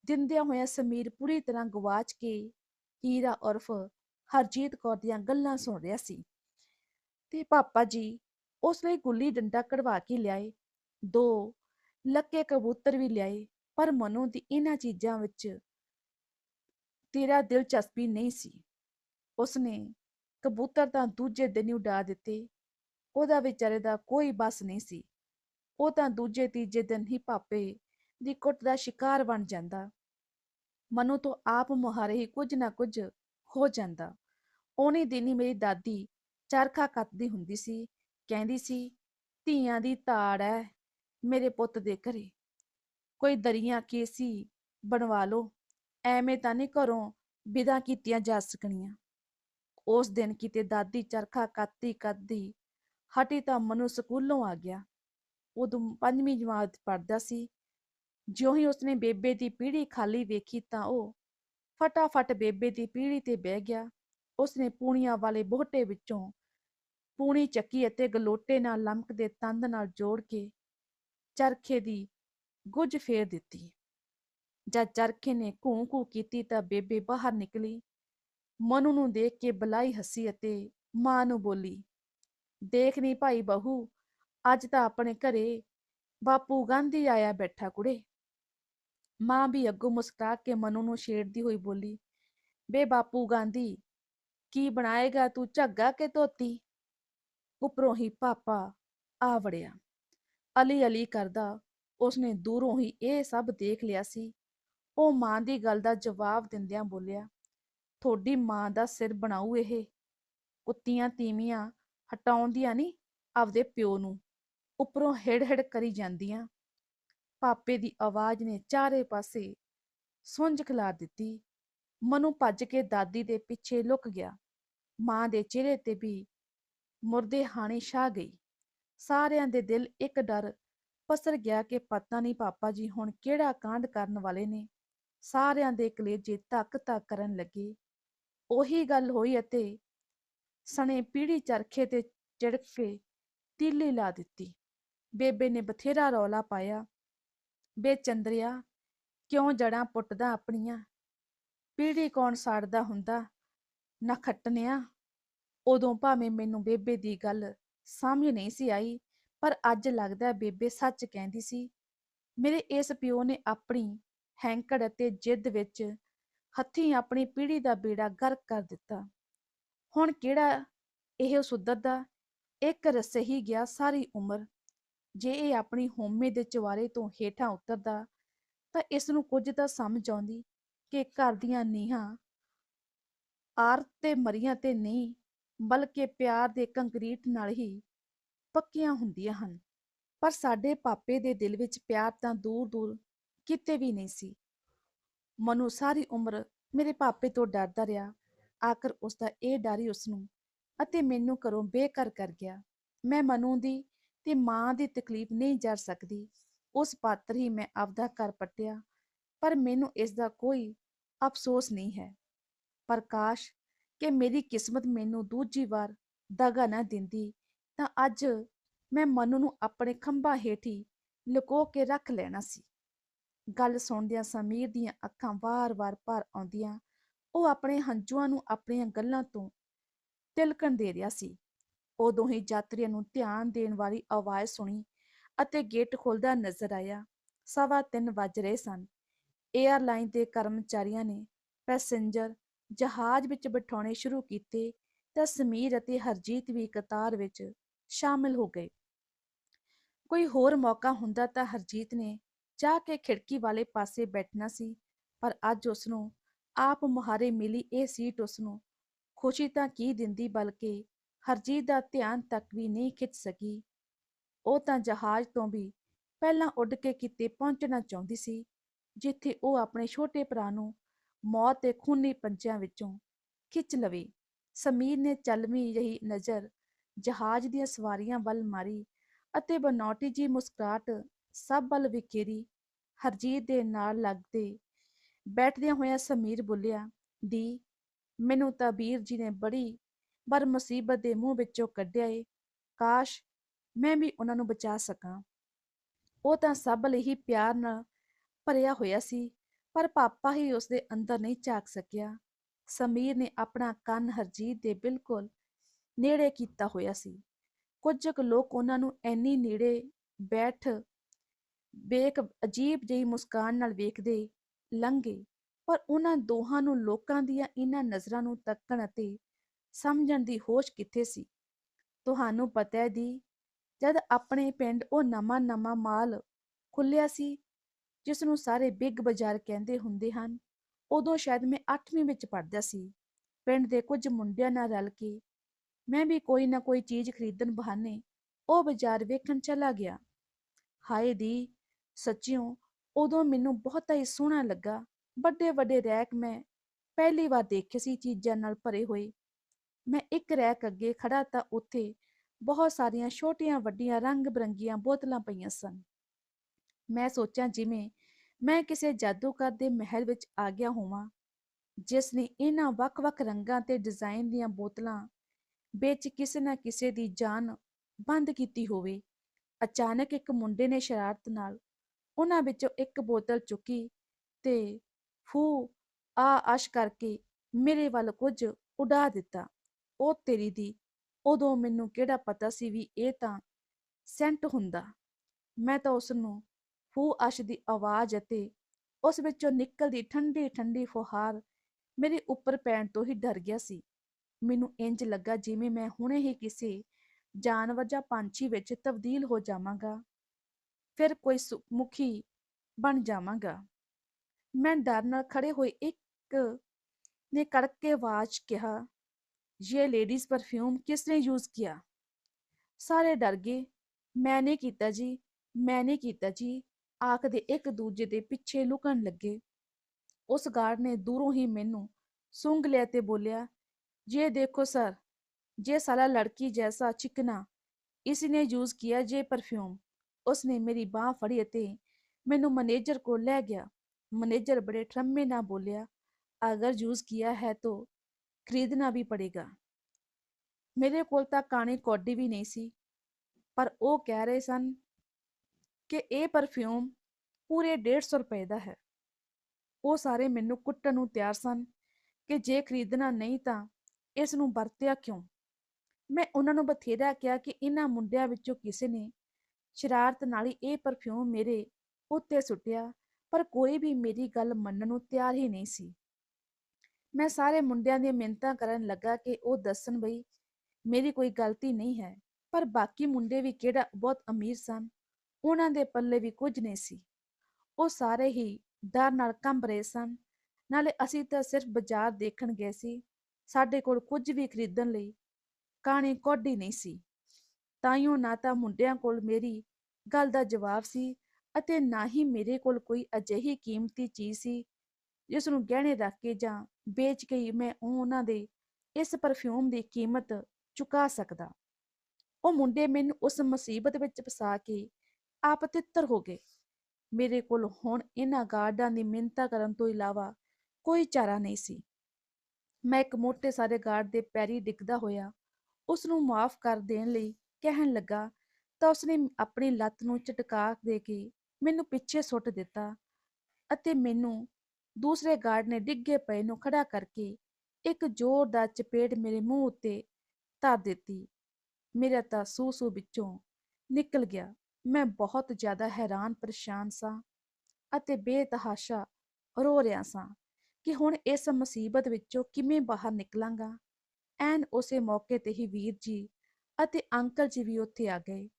ਦਿੰਦਿਆਂ ਹੋਇਆਂ ਸਮੀਰ ਪੂਰੀ ਤਰ੍ਹਾਂ ਗਵਾਚ ਕੇ ਹੀਰਾ ਉਰਫ ਹਰਜੀਤ ਕੌਰ ਦੀਆਂ ਗੱਲਾਂ ਸੁਣ ਰਿਹਾ ਸੀ। ਤੇ ਪਾਪਾ ਜੀ, ਉਸ ਲਈ ਗੁੱਲੀ ਡੰਡਾ ਕਢਵਾ ਕੇ ਲਿਆਏ। ਦੋ, ਲੱਕੇ ਕਬੂਤਰ ਵੀ ਲਿਆਏ, ਪਰ ਮਨੂ ਦੀ ਇਹਨਾਂ ਚੀਜ਼ਾਂ ਵਿੱਚ ਤੇਰਾ ਦਿਲਚਸਪੀ ਨਹੀਂ ਸੀ। ਉਸਨੇ ਕਬੂਤਰ ਤਾਂ ਦੂਜੇ ਦਿਨ ਹੀ ਉਡਾ ਦਿੱਤੇ। ਉਹਦਾ ਵਿਚਾਰੇ ਦਾ ਕੋਈ ਬਸ ਨਹੀਂ ਸੀ। ਉਹ ਤਾਂ ਦੂਜੇ ਤੀਜੇ ਦਿਨ ਹੀ ਪਾਪੇ ਦੀ ਕੁੱਟ ਦਾ ਸ਼ਿਕਾਰ ਬਣ ਜਾਂਦਾ। ਮਨੂ ਤੋਂ ਆਪ ਮੁਹਾਰੇ ਹੀ ਕੁਝ ਨਾ ਕੁਝ ਹੋ ਜਾਂਦਾ। ਉਹਨੇ ਹੀ ਮੇਰੀ ਦਾਦੀ ਚਰਖਾ ਕੱਤਦੀ ਹੁੰਦੀ ਸੀ, ਕਹਿੰਦੀ ਸੀ, ਧੀਆਂ ਦੀ ਤਾੜ ਐ ਮੇਰੇ ਪੁੱਤ ਦੇ ਘਰੇ। ਕੋਈ ਦਰੀਆਂ ਕੇਸੀ ਬਣਵਾ ਲਓ, ਐਵੇਂ ਤਾਂ ਨਹੀਂ ਘਰੋਂ ਵਿਦਾ ਕੀਤੀਆਂ ਜਾ ਸਕਣੀਆਂ ਉਸ ਦਿਨ ਕਿਤੇ ਦਾਦੀ ਚਰਖਾ ਕੱਤਦੀ ਕੱਤਦੀ ਹਟੀ ਤਾਂ ਮਨੂ ਸਕੂਲੋਂ ਆ ਗਿਆ। ਉਦੋਂ ਪੰਜਵੀਂ ਜਮਾਤ ਪੜ੍ਹਦਾ ਸੀ ਜਿਉਂ ਹੀ ਉਸਨੇ ਬੇਬੇ ਦੀ ਪੀੜ੍ਹੀ ਖਾਲੀ ਵੇਖੀ ਤਾਂ ਉਹ ਫਟਾਫਟ ਬੇਬੇ ਦੀ ਪੀੜ੍ਹੀ ਤੇ ਬਹਿ ਗਿਆ। ਉਸਨੇ ਪੂਣੀਆਂ ਵਾਲੇ ਬੋਹਟੇ ਵਿੱਚੋਂ ਪੂਣੀ ਚੱਕੀ ਅਤੇ ਗਲੋਟੇ ਨਾਲ ਲਮਕਦੇ ਤੰਦ ਨਾਲ ਜੋੜ ਕੇ ਚਰਖੇ ਦੀ ਗੁੱਜ ਫੇਰ ਦਿੱਤੀ। ਜਦ ਚਰਖੇ ਨੇ ਘੂੰ ਘੂੰ ਕੀਤੀ ਤਾਂ ਬੇਬੇ ਬਾਹਰ ਨਿਕਲੀ। ਮਨੂ ਨੂੰ ਦੇਖ ਕੇ ਬਲਾਈ ਹੱਸੀ ਅਤੇ ਮਾਂ ਨੂੰ ਬੋਲੀ, ਦੇਖ ਨਹੀਂ ਭਾਈ ਬਹੂ, ਅੱਜ ਤਾਂ ਆਪਣੇ ਘਰੇ ਬਾਪੂ ਗਾਂਧੀ ਆਇਆ ਬੈਠਾ ਕੁੜੇ। ਮਾਂ ਵੀ ਅੱਗੋਂ ਮੁਸਕਰਾ ਕੇ ਮਨੂ ਨੂੰ ਛੇੜਦੀ ਹੋਈ ਬੋਲੀ ਬੇ ਬਾਪੂ ਗਾਂਧੀ, ਕੀ ਬਣਾਏਗਾ ਤੂੰ ਝੱਗਾ ਕੇ ਧੋਤੀ? ਉਪਰੋਂ ਹੀ ਪਾਪਾ ਆ ਵੜਿਆ। ਅਲੀ ਅਲੀ ਕਰਦਾ ਉਸਨੇ ਦੂਰੋਂ ਹੀ ਇਹ ਸਭ ਦੇਖ ਲਿਆ ਸੀ। ਉਹ ਮਾਂ ਦੀ ਗੱਲ ਦਾ ਜਵਾਬ ਦਿੰਦਿਆਂ ਬੋਲਿਆ, ਤੁਹਾਡੀ ਮਾਂ ਦਾ ਸਿਰ ਬਣਾਉ ਇਹ, ਕੁੱਤੀਆਂ ਤੀਵੀਆਂ ਹਟਾਉਂਦੀਆਂ ਨਹੀਂ ਆਪਦੇ ਪਿਓ ਨੂੰ, ਉੱਪਰੋਂ ਹਿੜ ਹਿੜ ਕਰੀ ਜਾਂਦੀਆਂ। ਪਾਪੇ ਦੀ ਆਵਾਜ਼ ਨੇ ਚਾਰੇ ਪਾਸੇ ਸੁੰਝ ਖਿਲਾਰ ਦਿੱਤੀ। ਮਨੂ ਭੱਜ ਕੇ ਦਾਦੀ ਦੇ ਪਿੱਛੇ ਲੁਕ ਗਿਆ। ਮਾਂ ਦੇ ਚਿਹਰੇ ਤੇ ਵੀ ਮੁਰਦੇ ਹਾਣੀ ਛਾ ਗਈ। ਸਾਰਿਆਂ ਦੇ ਦਿਲ ਇੱਕ ਡਰ ਪਸਰ ਗਿਆ ਕਿ ਪਤਾ ਨਹੀਂ ਪਾਪਾ ਜੀ ਹੁਣ ਕਿਹੜਾ ਕਾਂਡ ਕਰਨ ਵਾਲੇ ਨੇ। ਸਾਰਿਆਂ ਦੇ ਕਲੇਜੇ ਧੱਕ ਧੱਕ ਕਰਨ ਲੱਗੇ। ਉਹੀ ਗੱਲ ਹੋਈ ਅਤੇ ਸਣੇ ਪੀੜੀ ਚਰਖੇ ਤੇ ਚੜਕ ਕੇ ਤੀਲੀ ਲਾ ਦਿੱਤੀ। ਬੇਬੇ ਨੇ ਬਥੇਰਾ ਰੌਲਾ ਪਾਇਆ। ਬੇ ਚੰਦਰਿਆ, ਕਿਉਂ ਜੜਾਂ ਪੁੱਟਦਾ ਆਪਣੀਆਂ? ਪੀੜੀ ਕੌਣ ਸਾੜਦਾ ਹੁੰਦਾ? ਨਾ ਖੱਟਨਿਆ ਉਦੋਂ ਭਾਵੇਂ ਮੈਨੂੰ ਬੇਬੇ ਦੀ ਗੱਲ ਸਮਝ ਨਹੀਂ ਸੀ ਆਈ, ਪਰ ਅੱਜ ਲੱਗਦਾ ਬੇਬੇ ਸੱਚ ਕਹਿੰਦੀ ਸੀ, ਮੇਰੇ ਇਸ ਪਿਓ ਨੇ ਆਪਣੀ ਹੈਂਕੜ ਅਤੇ ਜਿੱਦ ਵਿੱਚ ਹੱਥੀਂ ਆਪਣੀ ਪੀੜੀ ਦਾ ਬੇੜਾ ਗਰਕ ਕਰ ਦਿੱਤਾ। ਹੁਣ ਕਿਹੜਾ ਇਹ ਸੁਧਰਦਾ? ਇੱਕ ਰਸੇ ਹੀ ਗਿਆ ਸਾਰੀ ਉਮਰ ਜੇ ਇਹ ਆਪਣੀ ਹੋਮੇ ਦੇ ਚਵਾਰੇ ਤੋਂ ਹੇਠਾਂ ਉਤਰਦਾ, ਤਾਂ ਇਸ ਨੂੰ ਕੁਝ ਤਾਂ ਸਮਝ ਆਉਂਦੀ ਕਿ ਘਰ ਦੀਆਂ ਨੀਹਾਂ ਆਰ ਤੇ ਮਰੀਆਂ ਤੇ ਨਹੀਂ, ਬਲਕਿ ਪਿਆਰ ਦੇ ਕੰਕਰੀਟ ਨਾਲ ਹੀ ਪੱਕੀਆਂ ਹੁੰਦੀਆਂ ਹਨ। ਪਰ ਸਾਡੇ ਪਾਪੇ ਦੇ ਦਿਲ ਵਿੱਚ ਪਿਆਰ ਤਾਂ ਦੂਰ ਦੂਰ ਕਿਤੇ ਵੀ ਨਹੀਂ ਸੀ। ਮਨੂ ਸਾਰੀ ਉਮਰ ਮੇਰੇ ਪਾਪੇ ਤੋਂ ਡਰਦਾ ਰਿਹਾ। ਆਖਰ ਉਸ ਦਾ ਇਹ ਡਰ ਹੀ ਉਸ ਨੂੰ ਅਤੇ ਮੈਨੂੰ ਘਰੋਂ ਬੇਘਰ ਕਰ ਗਿਆ। ਮੈਂ ਮਨੂ ਦੀ ਤੇ ਮਾਂ ਦੀ ਤਕਲੀਫ ਨਹੀਂ ਜਰ ਸਕਦੀ। ਉਸ ਪਾਤਰ ਹੀ ਮੈਂ ਆਪਦਾ ਘਰ ਪੱਟਿਆ, ਪਰ ਮੈਨੂੰ ਇਸ ਦਾ ਕੋਈ ਅਫਸੋਸ ਨਹੀਂ ਹੈ। ਪ੍ਰਕਾਸ਼ ਕਿ ਮੇਰੀ ਕਿਸਮਤ ਮੈਨੂੰ ਦੂਜੀ ਵਾਰ ਦਗਾ ਨਾ ਦਿੰਦੀ, ਤਾਂ ਅੱਜ ਮੈਂ ਮਨੂ ਨੂੰ ਆਪਣੇ ਖੰਭਾਂ ਹੇਠੀ ਲੁਕੋ ਕੇ ਰੱਖ ਲੈਣਾ ਸੀ। ਗੱਲ ਸੁਣਦਿਆਂ ਸਮੀਰ ਦੀਆਂ ਅੱਖਾਂ ਵਾਰ-ਵਾਰ ਭਰ ਆਉਂਦੀਆਂ, ਉਹ ਆਪਣੇ ਹੰਝੂਆਂ ਨੂੰ ਆਪਣੀਆਂ ਗੱਲਾਂ ਤੋਂ ਤਿਲਕਣ ਦੇ ਰਿਹਾ ਸੀ। ਉਦੋਂ ਹੀ ਯਾਤਰੀਆਂ ਨੂੰ ਧਿਆਨ ਦੇਣ ਵਾਲੀ ਆਵਾਜ਼ ਸੁਣੀ ਅਤੇ ਗੇਟ ਖੁੱਲਦਾ ਨਜ਼ਰ ਆਇਆ। ਸਵਾ ਤਿੰਨ ਵੱਜ ਰਹੇ ਸਨ। ਏਅਰਲਾਈਨ ਦੇ ਕਰਮਚਾਰੀਆਂ ਨੇ ਪੈਸੇਂਜਰ ਜਹਾਜ਼ ਵਿੱਚ ਬਿਠਾਉਣੇ ਸ਼ੁਰੂ ਕੀਤੇ ਤਾਂ ਸਮੀਰ ਅਤੇ ਹਰਜੀਤ ਵੀ ਕਤਾਰ ਵਿੱਚ ਸ਼ਾਮਿਲ ਹੋ ਗਏ। ਕੋਈ ਹੋਰ ਮੌਕਾ ਹੁੰਦਾ ਤਾਂ ਹਰਜੀਤ ਨੇ ਜਾ ਕੇ ਖਿੜਕੀ ਵਾਲੇ ਪਾਸੇ ਬੈਠਣਾ ਸੀ, ਪਰ ਅੱਜ ਉਸ ਨੂੰ ਆਪ ਮੁਹਾਰੇ ਮਿਲੀ ਇਹ ਸੀਟ ਉਸ ਨੂੰ ਖੁਸ਼ੀ ਤਾਂ ਕੀ ਦਿੰਦੀ ਬਲਕਿ ਹਰਜੀਤ ਦਾ ਧਿਆਨ ਤੱਕ ਵੀ ਨਹੀਂ ਖਿੱਚ ਸਕੀ। ਉਹ ਤਾਂ ਜਹਾਜ਼ ਤੋਂ ਵੀ ਪਹਿਲਾਂ ਉੱਡ ਕੇ ਕਿਤੇ ਪਹੁੰਚਣਾ ਚਾਹੁੰਦੀ ਸੀ, ਜਿੱਥੇ ਉਹ ਆਪਣੇ ਛੋਟੇ ਭਰਾ ਨੂੰ ਮੌਤ ਦੇ ਖੂਨੀ ਪੰਜਿਆਂ ਵਿੱਚੋਂ ਖਿੱਚ ਲਵੇ। ਸਮੀਰ ਨੇ ਚਲਵੀਂ ਜਿਹੀ ਨਜ਼ਰ ਜਹਾਜ਼ ਦੀਆਂ ਸਵਾਰੀਆਂ ਵੱਲ ਮਾਰੀ ਅਤੇ ਬਨੌਟੀ ਜੀ ਮੁਸਕਰਾਹਟ ਸਭ ਵੱਲ ਵਿਖੇਰੀ ਹਰਜੀਤ ਦੇ ਨਾਲ ਲੱਗਦੇ ਬੈਠਦਿਆਂ ਹੋਇਆ ਸਮੀਰ ਬੋਲਿਆ, ਦੀ, ਮੈਨੂੰ ਤਾਂ ਵੀਰ ਜੀ ਨੇ ਬੜੀ ਪਰ ਮੁਸੀਬਤ ਦੇ ਮੂੰਹ ਵਿੱਚੋਂ ਕੱਢਿਆ ਏ। ਕਾਸ਼ ਮੈਂ ਵੀ ਉਹਨਾਂ ਨੂੰ ਬਚਾ ਸਕਾਂ। ਉਹ ਤਾਂ ਸਭ ਲਈ ਹੀ ਪਿਆਰ ਨਾਲ ਭਰਿਆ ਹੋਇਆ ਸੀ, ਪਰ ਪਾਪਾ ਹੀ ਉਸਦੇ ਅੰਦਰ ਨਹੀਂ ਝਾਕ ਸਕਿਆ। ਸਮੀਰ ਨੇ ਆਪਣਾ ਕੰਨ ਹਰਜੀਤ ਦੇ ਬਿਲਕੁਲ ਨੇੜੇ ਕੀਤਾ ਹੋਇਆ ਸੀ। ਕੁਝ ਕੁ ਲੋਕ ਉਹਨਾਂ ਨੂੰ ਐਨੀ ਨੇੜੇ ਬੈਠ ਬੇਕ ਅਜੀਬ ਜਿਹੀ ਮੁਸਕਾਨ ਨਾਲ ਵੇਖਦੇ ਲੰਘੇ, ਪਰ ਉਹਨਾਂ ਦੋਹਾਂ ਨੂੰ ਲੋਕਾਂ ਦੀਆਂ ਇਹਨਾਂ ਨਜ਼ਰਾਂ ਨੂੰ ਤੱਕਣ ਅਤੇ ਸਮਝਣ ਦੀ ਹੋਸ਼ ਕਿੱਥੇ ਸੀ? ਤੁਹਾਨੂੰ ਪਤਾ ਹੈ ਦੀ, ਜਦ ਆਪਣੇ ਪਿੰਡ ਉਹ ਨਵਾਂ ਨਵਾਂ ਮਾਲ ਖੁੱਲਿਆ ਸੀ ਜਿਸ ਨੂੰ ਸਾਰੇ ਬਿੱਗ ਬਾਜ਼ਾਰ ਕਹਿੰਦੇ ਹੁੰਦੇ ਹਨ, ਉਦੋਂ ਸ਼ਾਇਦ ਮੈਂ 8ਵੀਂ ਵਿੱਚ ਪੜ੍ਹਦਾ ਸੀ। ਪਿੰਡ ਦੇ ਕੁਝ ਮੁੰਡਿਆਂ ਨਾਲ ਰਲ ਕੇ ਮੈਂ ਵੀ ਕੋਈ ਨਾ ਕੋਈ ਚੀਜ਼ ਖਰੀਦਣ ਬਹਾਨੇ ਉਹ ਬਾਜ਼ਾਰ ਵੇਖਣ ਚਲਾ ਗਿਆ। ਹਾਏ ਦੀ, ਸੱਚਿਓ ਉਦੋਂ ਮੈਨੂੰ ਬਹੁਤਾ ਹੀ ਸੋਹਣਾ ਲੱਗਾ। ਵੱਡੇ ਵੱਡੇ ਰੈਕ ਮੈਂ ਪਹਿਲੀ ਵਾਰ ਦੇਖੇ ਸੀ ਚੀਜ਼ਾਂ ਨਾਲ ਭਰੇ ਹੋਏ। ਮੈਂ ਇੱਕ ਰੈਕ ਅੱਗੇ ਖੜਾ ਤਾਂ ਉੱਥੇ ਬਹੁਤ ਸਾਰੀਆਂ ਛੋਟੀਆਂ ਵੱਡੀਆਂ ਰੰਗ ਬਰੰਗੀਆਂ ਬੋਤਲਾਂ ਪਈਆਂ ਸਨ। ਮੈਂ ਸੋਚਾਂ ਜਿਵੇਂ ਮੈਂ ਕਿਸੇ ਜਾਦੂਗਰ ਦੇ ਮਹਿਲ ਵਿੱਚ ਆ ਗਿਆ ਹੋਵਾਂ, ਜਿਸ ਨੇ ਇਹਨਾਂ ਵੱਖ-ਵੱਖ ਰੰਗਾਂ ਤੇ ਡਿਜ਼ਾਈਨ ਦੀਆਂ ਬੋਤਲਾਂ ਵਿੱਚ ਕਿਸੇ ਨਾ ਕਿਸੇ ਦੀ ਜਾਨ ਬੰਦ ਕੀਤੀ ਹੋਵੇ। ਅਚਾਨਕ ਇੱਕ ਮੁੰਡੇ ਨੇ ਸ਼ਰਾਰਤ ਨਾਲ ਉਹਨਾਂ ਵਿੱਚੋਂ ਇੱਕ ਬੋਤਲ ਚੁੱਕੀ ਤੇ ਫੂ ਆ ਆਸ਼ ਕਰਕੇ ਮੇਰੇ ਵੱਲ ਕੁਝ ਉਡਾ ਦਿੱਤਾ। ਉਹ ਤੇਰੀ ਦੀ, ਉਦੋਂ ਮੈਨੂੰ ਕਿਹੜਾ ਪਤਾ ਸੀ ਵੀ ਇਹ ਤਾਂ ਸੈਂਟ ਹੁੰਦਾ। ਮੈਂ ਤਾਂ ਉਸ ਨੂੰ ਫੂ ਅਸ਼ ਦੀ ਆਵਾਜ਼ ਅਤੇ ਉਸ ਵਿੱਚੋਂ ਨਿਕਲਦੀ ਠੰਡੀ ਠੰਡੀ ਫੁਹਾਰ ਮੇਰੇ ਉੱਪਰ ਪੈਣ ਤੋਂ ਹੀ ਡਰ ਗਿਆ ਸੀ। ਮੈਨੂੰ ਇੰਜ ਲੱਗਾ ਜਿਵੇਂ ਮੈਂ ਹੁਣੇ ਹੀ ਕਿਸੇ ਜਾਨਵਰ ਜਾਂ ਪੰਛੀ ਵਿੱਚ ਤਬਦੀਲ ਹੋ ਜਾਵਾਂਗਾ। ਫਿਰ ਕੋਈ ਸੁ- ਮੁਖੀ ਬਣ ਜਾਵਾਂਗਾ। ਮੈਂ ਡਰ ਨਾਲ ਖੜੇ ਹੋਏ ਇੱਕ ਨੇ ਕੜਕ ਕੇ ਆਵਾਜ਼ ਕਿਹਾ ਇਹ ਲੇਡੀਜ਼ ਪਰਫਿਊਮ ਕਿਸਨੇ ਯੂਜ਼ ਕੀਤਾ ਸਾਰੇ ਡਰ ਗਏ ਮੈਨੇ ਕੀਤਾ ਜੀ ਮੈਨੇ ਕੀਤਾ ਜੀ ਆਖਦੇ ਇੱਕ ਦੂਜੇ ਦੇ ਪਿੱਛੇ ਲੁਕਣ ਲੱਗੇ ਉਸ ਗਾਰਡ ਨੇ ਦੂਰੋਂ ਹੀ ਮੈਨੂੰ ਸੁੰਘ ਲਿਆ ਤੇ ਬੋਲਿਆ ये देखो सर ये साला लड़की जैसा चिकना इसने यूज किया जे परफ्यूम ਉਸਨੇ ਮੇਰੀ ਬਾਹ ਫੜੀ ਅਤੇ ਮੈਨੂੰ ਮੈਨੇਜਰ ਕੋਲ ਲੈ ਗਿਆ ਮੈਨੇਜਰ ਬੜੇ ਠਰਮੇ ਨਾਲ ਬੋਲਿਆ ਅਗਰ ਯੂਜ਼ ਕੀਤਾ ਹੈ ਤਾਂ ਖਰੀਦਣਾ ਵੀ ਪੜੇਗਾ। ਮੇਰੇ ਕੋਲ ਤਾਂ ਕਾਣੀ ਕੌਡੀ ਵੀ ਨਹੀਂ ਸੀ, ਪਰ ਉਹ ਕਹਿ ਰਹੇ ਸਨ ਕਿ ਇਹ ਪਰਫਿਊਮ ਪੂਰੇ 150 ਰੁਪਏ ਦਾ ਹੈ। ਉਹ ਸਾਰੇ ਮੈਨੂੰ ਕੁੱਟਣ ਨੂੰ ਤਿਆਰ ਸਨ ਕਿ ਜੇ ਖਰੀਦਣਾ ਨਹੀਂ ਤਾਂ ਇਸ ਨੂੰ ਵਰਤਿਆ ਕਿਉਂ? ਮੈਂ ਉਹਨਾਂ ਨੂੰ ਬਥੇਰਾ ਕਿਹਾ ਕਿ ਇਹਨਾਂ ਮੁੰਡਿਆਂ ਵਿੱਚੋਂ ਕਿਸੇ ਨੇ ਸ਼ਰਾਰਤ ਨਾਲ ਹੀ ਇਹ ਪਰਫਿਊਮ ਮੇਰੇ ਉੱਤੇ ਸੁੱਟਿਆ, ਪਰ ਕੋਈ ਵੀ ਮੇਰੀ ਗੱਲ ਮੰਨਣ ਨੂੰ ਤਿਆਰ ਹੀ ਨਹੀਂ ਸੀ। ਮੈਂ ਸਾਰੇ ਮੁੰਡਿਆਂ ਦੀਆਂ ਮਿੰਨਤਾਂ ਕਰਨ ਲੱਗਾ ਕਿ ਉਹ ਦੱਸਣ ਬਈ, ਮੇਰੀ ਕੋਈ ਗਲਤੀ ਨਹੀਂ ਹੈ, ਪਰ ਬਾਕੀ ਮੁੰਡੇ ਵੀ ਕਿਹੜਾ ਬਹੁਤ ਅਮੀਰ ਸਨ, ਉਹਨਾਂ ਦੇ ਪੱਲੇ ਵੀ ਕੁਝ ਨਹੀਂ ਸੀ। ਉਹ ਸਾਰੇ ਹੀ ਡਰ ਨਾਲ ਕੰਬ ਰਹੇ ਸਨ, ਨਾਲੇ ਅਸੀਂ ਤਾਂ ਸਿਰਫ ਬਾਜ਼ਾਰ ਦੇਖਣ ਗਏ ਸੀ, ਸਾਡੇ ਕੋਲ ਕੁਝ ਵੀ ਖਰੀਦਣ ਲਈ ਕਾਣੀ ਕੋਡੀ ਨਹੀਂ ਸੀ। ਤਾਈਓ ਨਾ ਤਾਂ ਮੁੰਡਿਆਂ ਕੋਲ ਮੇਰੀ ਗੱਲ ਦਾ ਜਵਾਬ ਸੀ ਅਤੇ ਨਾ ਹੀ ਮੇਰੇ ਕੋਲ ਕੋਈ ਅਜਿਹੀ ਕੀਮਤੀ ਚੀਜ਼ ਸੀ, ਜਿਸ ਨੂੰ ਗਹਿਣੇ ਰੱਖ ਕੇ ਜਾਂ ਵੇਚ ਕੇ ਮੈਂ ਉਹਨਾਂ ਦੇ ਇਸ ਪਰਫਿਊਮ ਦੀ ਕੀਮਤ ਚੁਕਾ ਸਕਦਾ। ਉਹ ਮੁੰਡੇ ਮੈਨੂੰ ਉਸ ਮੁਸੀਬਤ ਵਿੱਚ ਫਸਾ ਕੇ ਆਪ ਤਿੱਤਰ ਹੋ ਗਏ। ਮੇਰੇ ਕੋਲ ਹੁਣ ਇਹਨਾਂ ਗਾਰਡਾਂ ਦੀ ਮਿੰਨਤਾਂ ਕਰਨ ਤੋਂ ਇਲਾਵਾ ਕੋਈ ਚਾਰਾ ਨਹੀਂ ਸੀ। ਮੈਂ ਇੱਕ ਮੋਟੇ ਸਾਰੇ ਗਾਰਡ ਦੇ ਪੈਰੀ ਡਿੱਗਦਾ ਹੋਇਆ ਉਸ ਨੂੰ ਮਾਫ ਕਰ ਦੇਣ ਲਈ ਕਹਿਣ ਲੱਗਾ ਤਾਂ ਉਸਨੇ ਆਪਣੀ ਲੱਤ ਨੂੰ ਝਟਕਾ ਦੇ ਕੇ ਮੈਨੂੰ ਪਿੱਛੇ ਸੁੱਟ ਦਿੱਤਾ ਅਤੇ ਮੈਨੂੰ ਦੂਸਰੇ ਗਾਰਡ ਨੇ ਡਿੱਗੇ ਪਏ ਨੂੰ ਖੜਾ ਕਰਕੇ ਇੱਕ ਜ਼ੋਰਦਾਰ ਚਪੇੜ ਮੇਰੇ ਮੂੰਹ ਉੱਤੇ ਧਰ ਦਿੱਤੀ। ਮੇਰਾ ਤਾਂ ਸੂ ਸੂ ਵਿੱਚੋਂ ਨਿਕਲ ਗਿਆ। ਮੈਂ ਬਹੁਤ ਜ਼ਿਆਦਾ ਹੈਰਾਨ, ਪਰੇਸ਼ਾਨ ਸਾਂ ਅਤੇ ਬੇਤਹਾਸ਼ਾ ਰੋ ਰਿਹਾ ਸਾਂ ਕਿ ਹੁਣ ਇਸ ਮੁਸੀਬਤ ਵਿੱਚੋਂ ਕਿਵੇਂ ਬਾਹਰ ਨਿਕਲਾਂਗਾ। ਐਨ ਉਸੇ ਮੌਕੇ ਤੇ ਹੀ ਵੀਰ ਜੀ ਅਤੇ ਅੰਕਲ ਜੀ ਵੀ ਉੱਥੇ ਆ ਗਏ।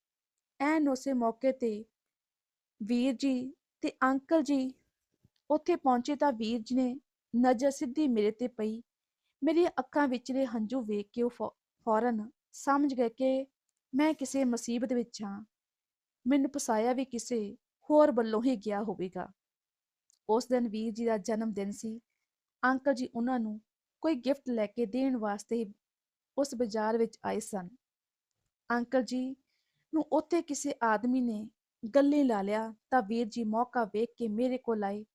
ਐਨ ਉਸੇ ਮੌਕੇ ਤੇ ਵੀਰ ਜੀ ਤੇ ਅੰਕਲ ਜੀ ਉੱਥੇ ਪਹੁੰਚੇ ਤਾਂ ਵੀਰ ਜੀ ਨੇ ਨਜ਼ਰ ਸਿੱਧੀ ਮੇਰੇ ਤੇ ਪਈ। ਮੇਰੀਆਂ ਅੱਖਾਂ ਵਿਚਲੇ ਹੰਝੂ ਵੇਖ ਕੇ ਉਹ ਫੌ- ਫੌਰਨ ਸਮਝ ਗਏ ਕਿ ਮੈਂ ਕਿਸੇ ਮੁਸੀਬਤ ਵਿੱਚ ਹਾਂ। ਮੈਨੂੰ ਫਸਾਇਆ ਵੀ ਕਿਸੇ ਹੋਰ ਵੱਲੋਂ ਹੀ ਗਿਆ ਹੋਵੇਗਾ। ਉਸ ਦਿਨ ਵੀਰ ਜੀ ਦਾ ਜਨਮ ਦਿਨ ਸੀ। ਅੰਕਲ ਜੀ ਉਹਨਾਂ ਨੂੰ ਕੋਈ ਗਿਫਟ ਲੈ ਕੇ ਦੇਣ ਵਾਸਤੇ ਉਸ ਬਾਜ਼ਾਰ ਵਿੱਚ ਆਏ ਸਨ। ਅੰਕਲ ਜੀ ਨੂੰ ਉੱਥੇ ਕਿਸੇ ਆਦਮੀ ਨੇ ਗੱਲੇ ਲਾ ਲਿਆ ਤਾਂ ਵੀਰ ਜੀ ਮੌਕਾ ਵੇਖ ਕੇ ਮੇਰੇ ਕੋਲ ਆਏ।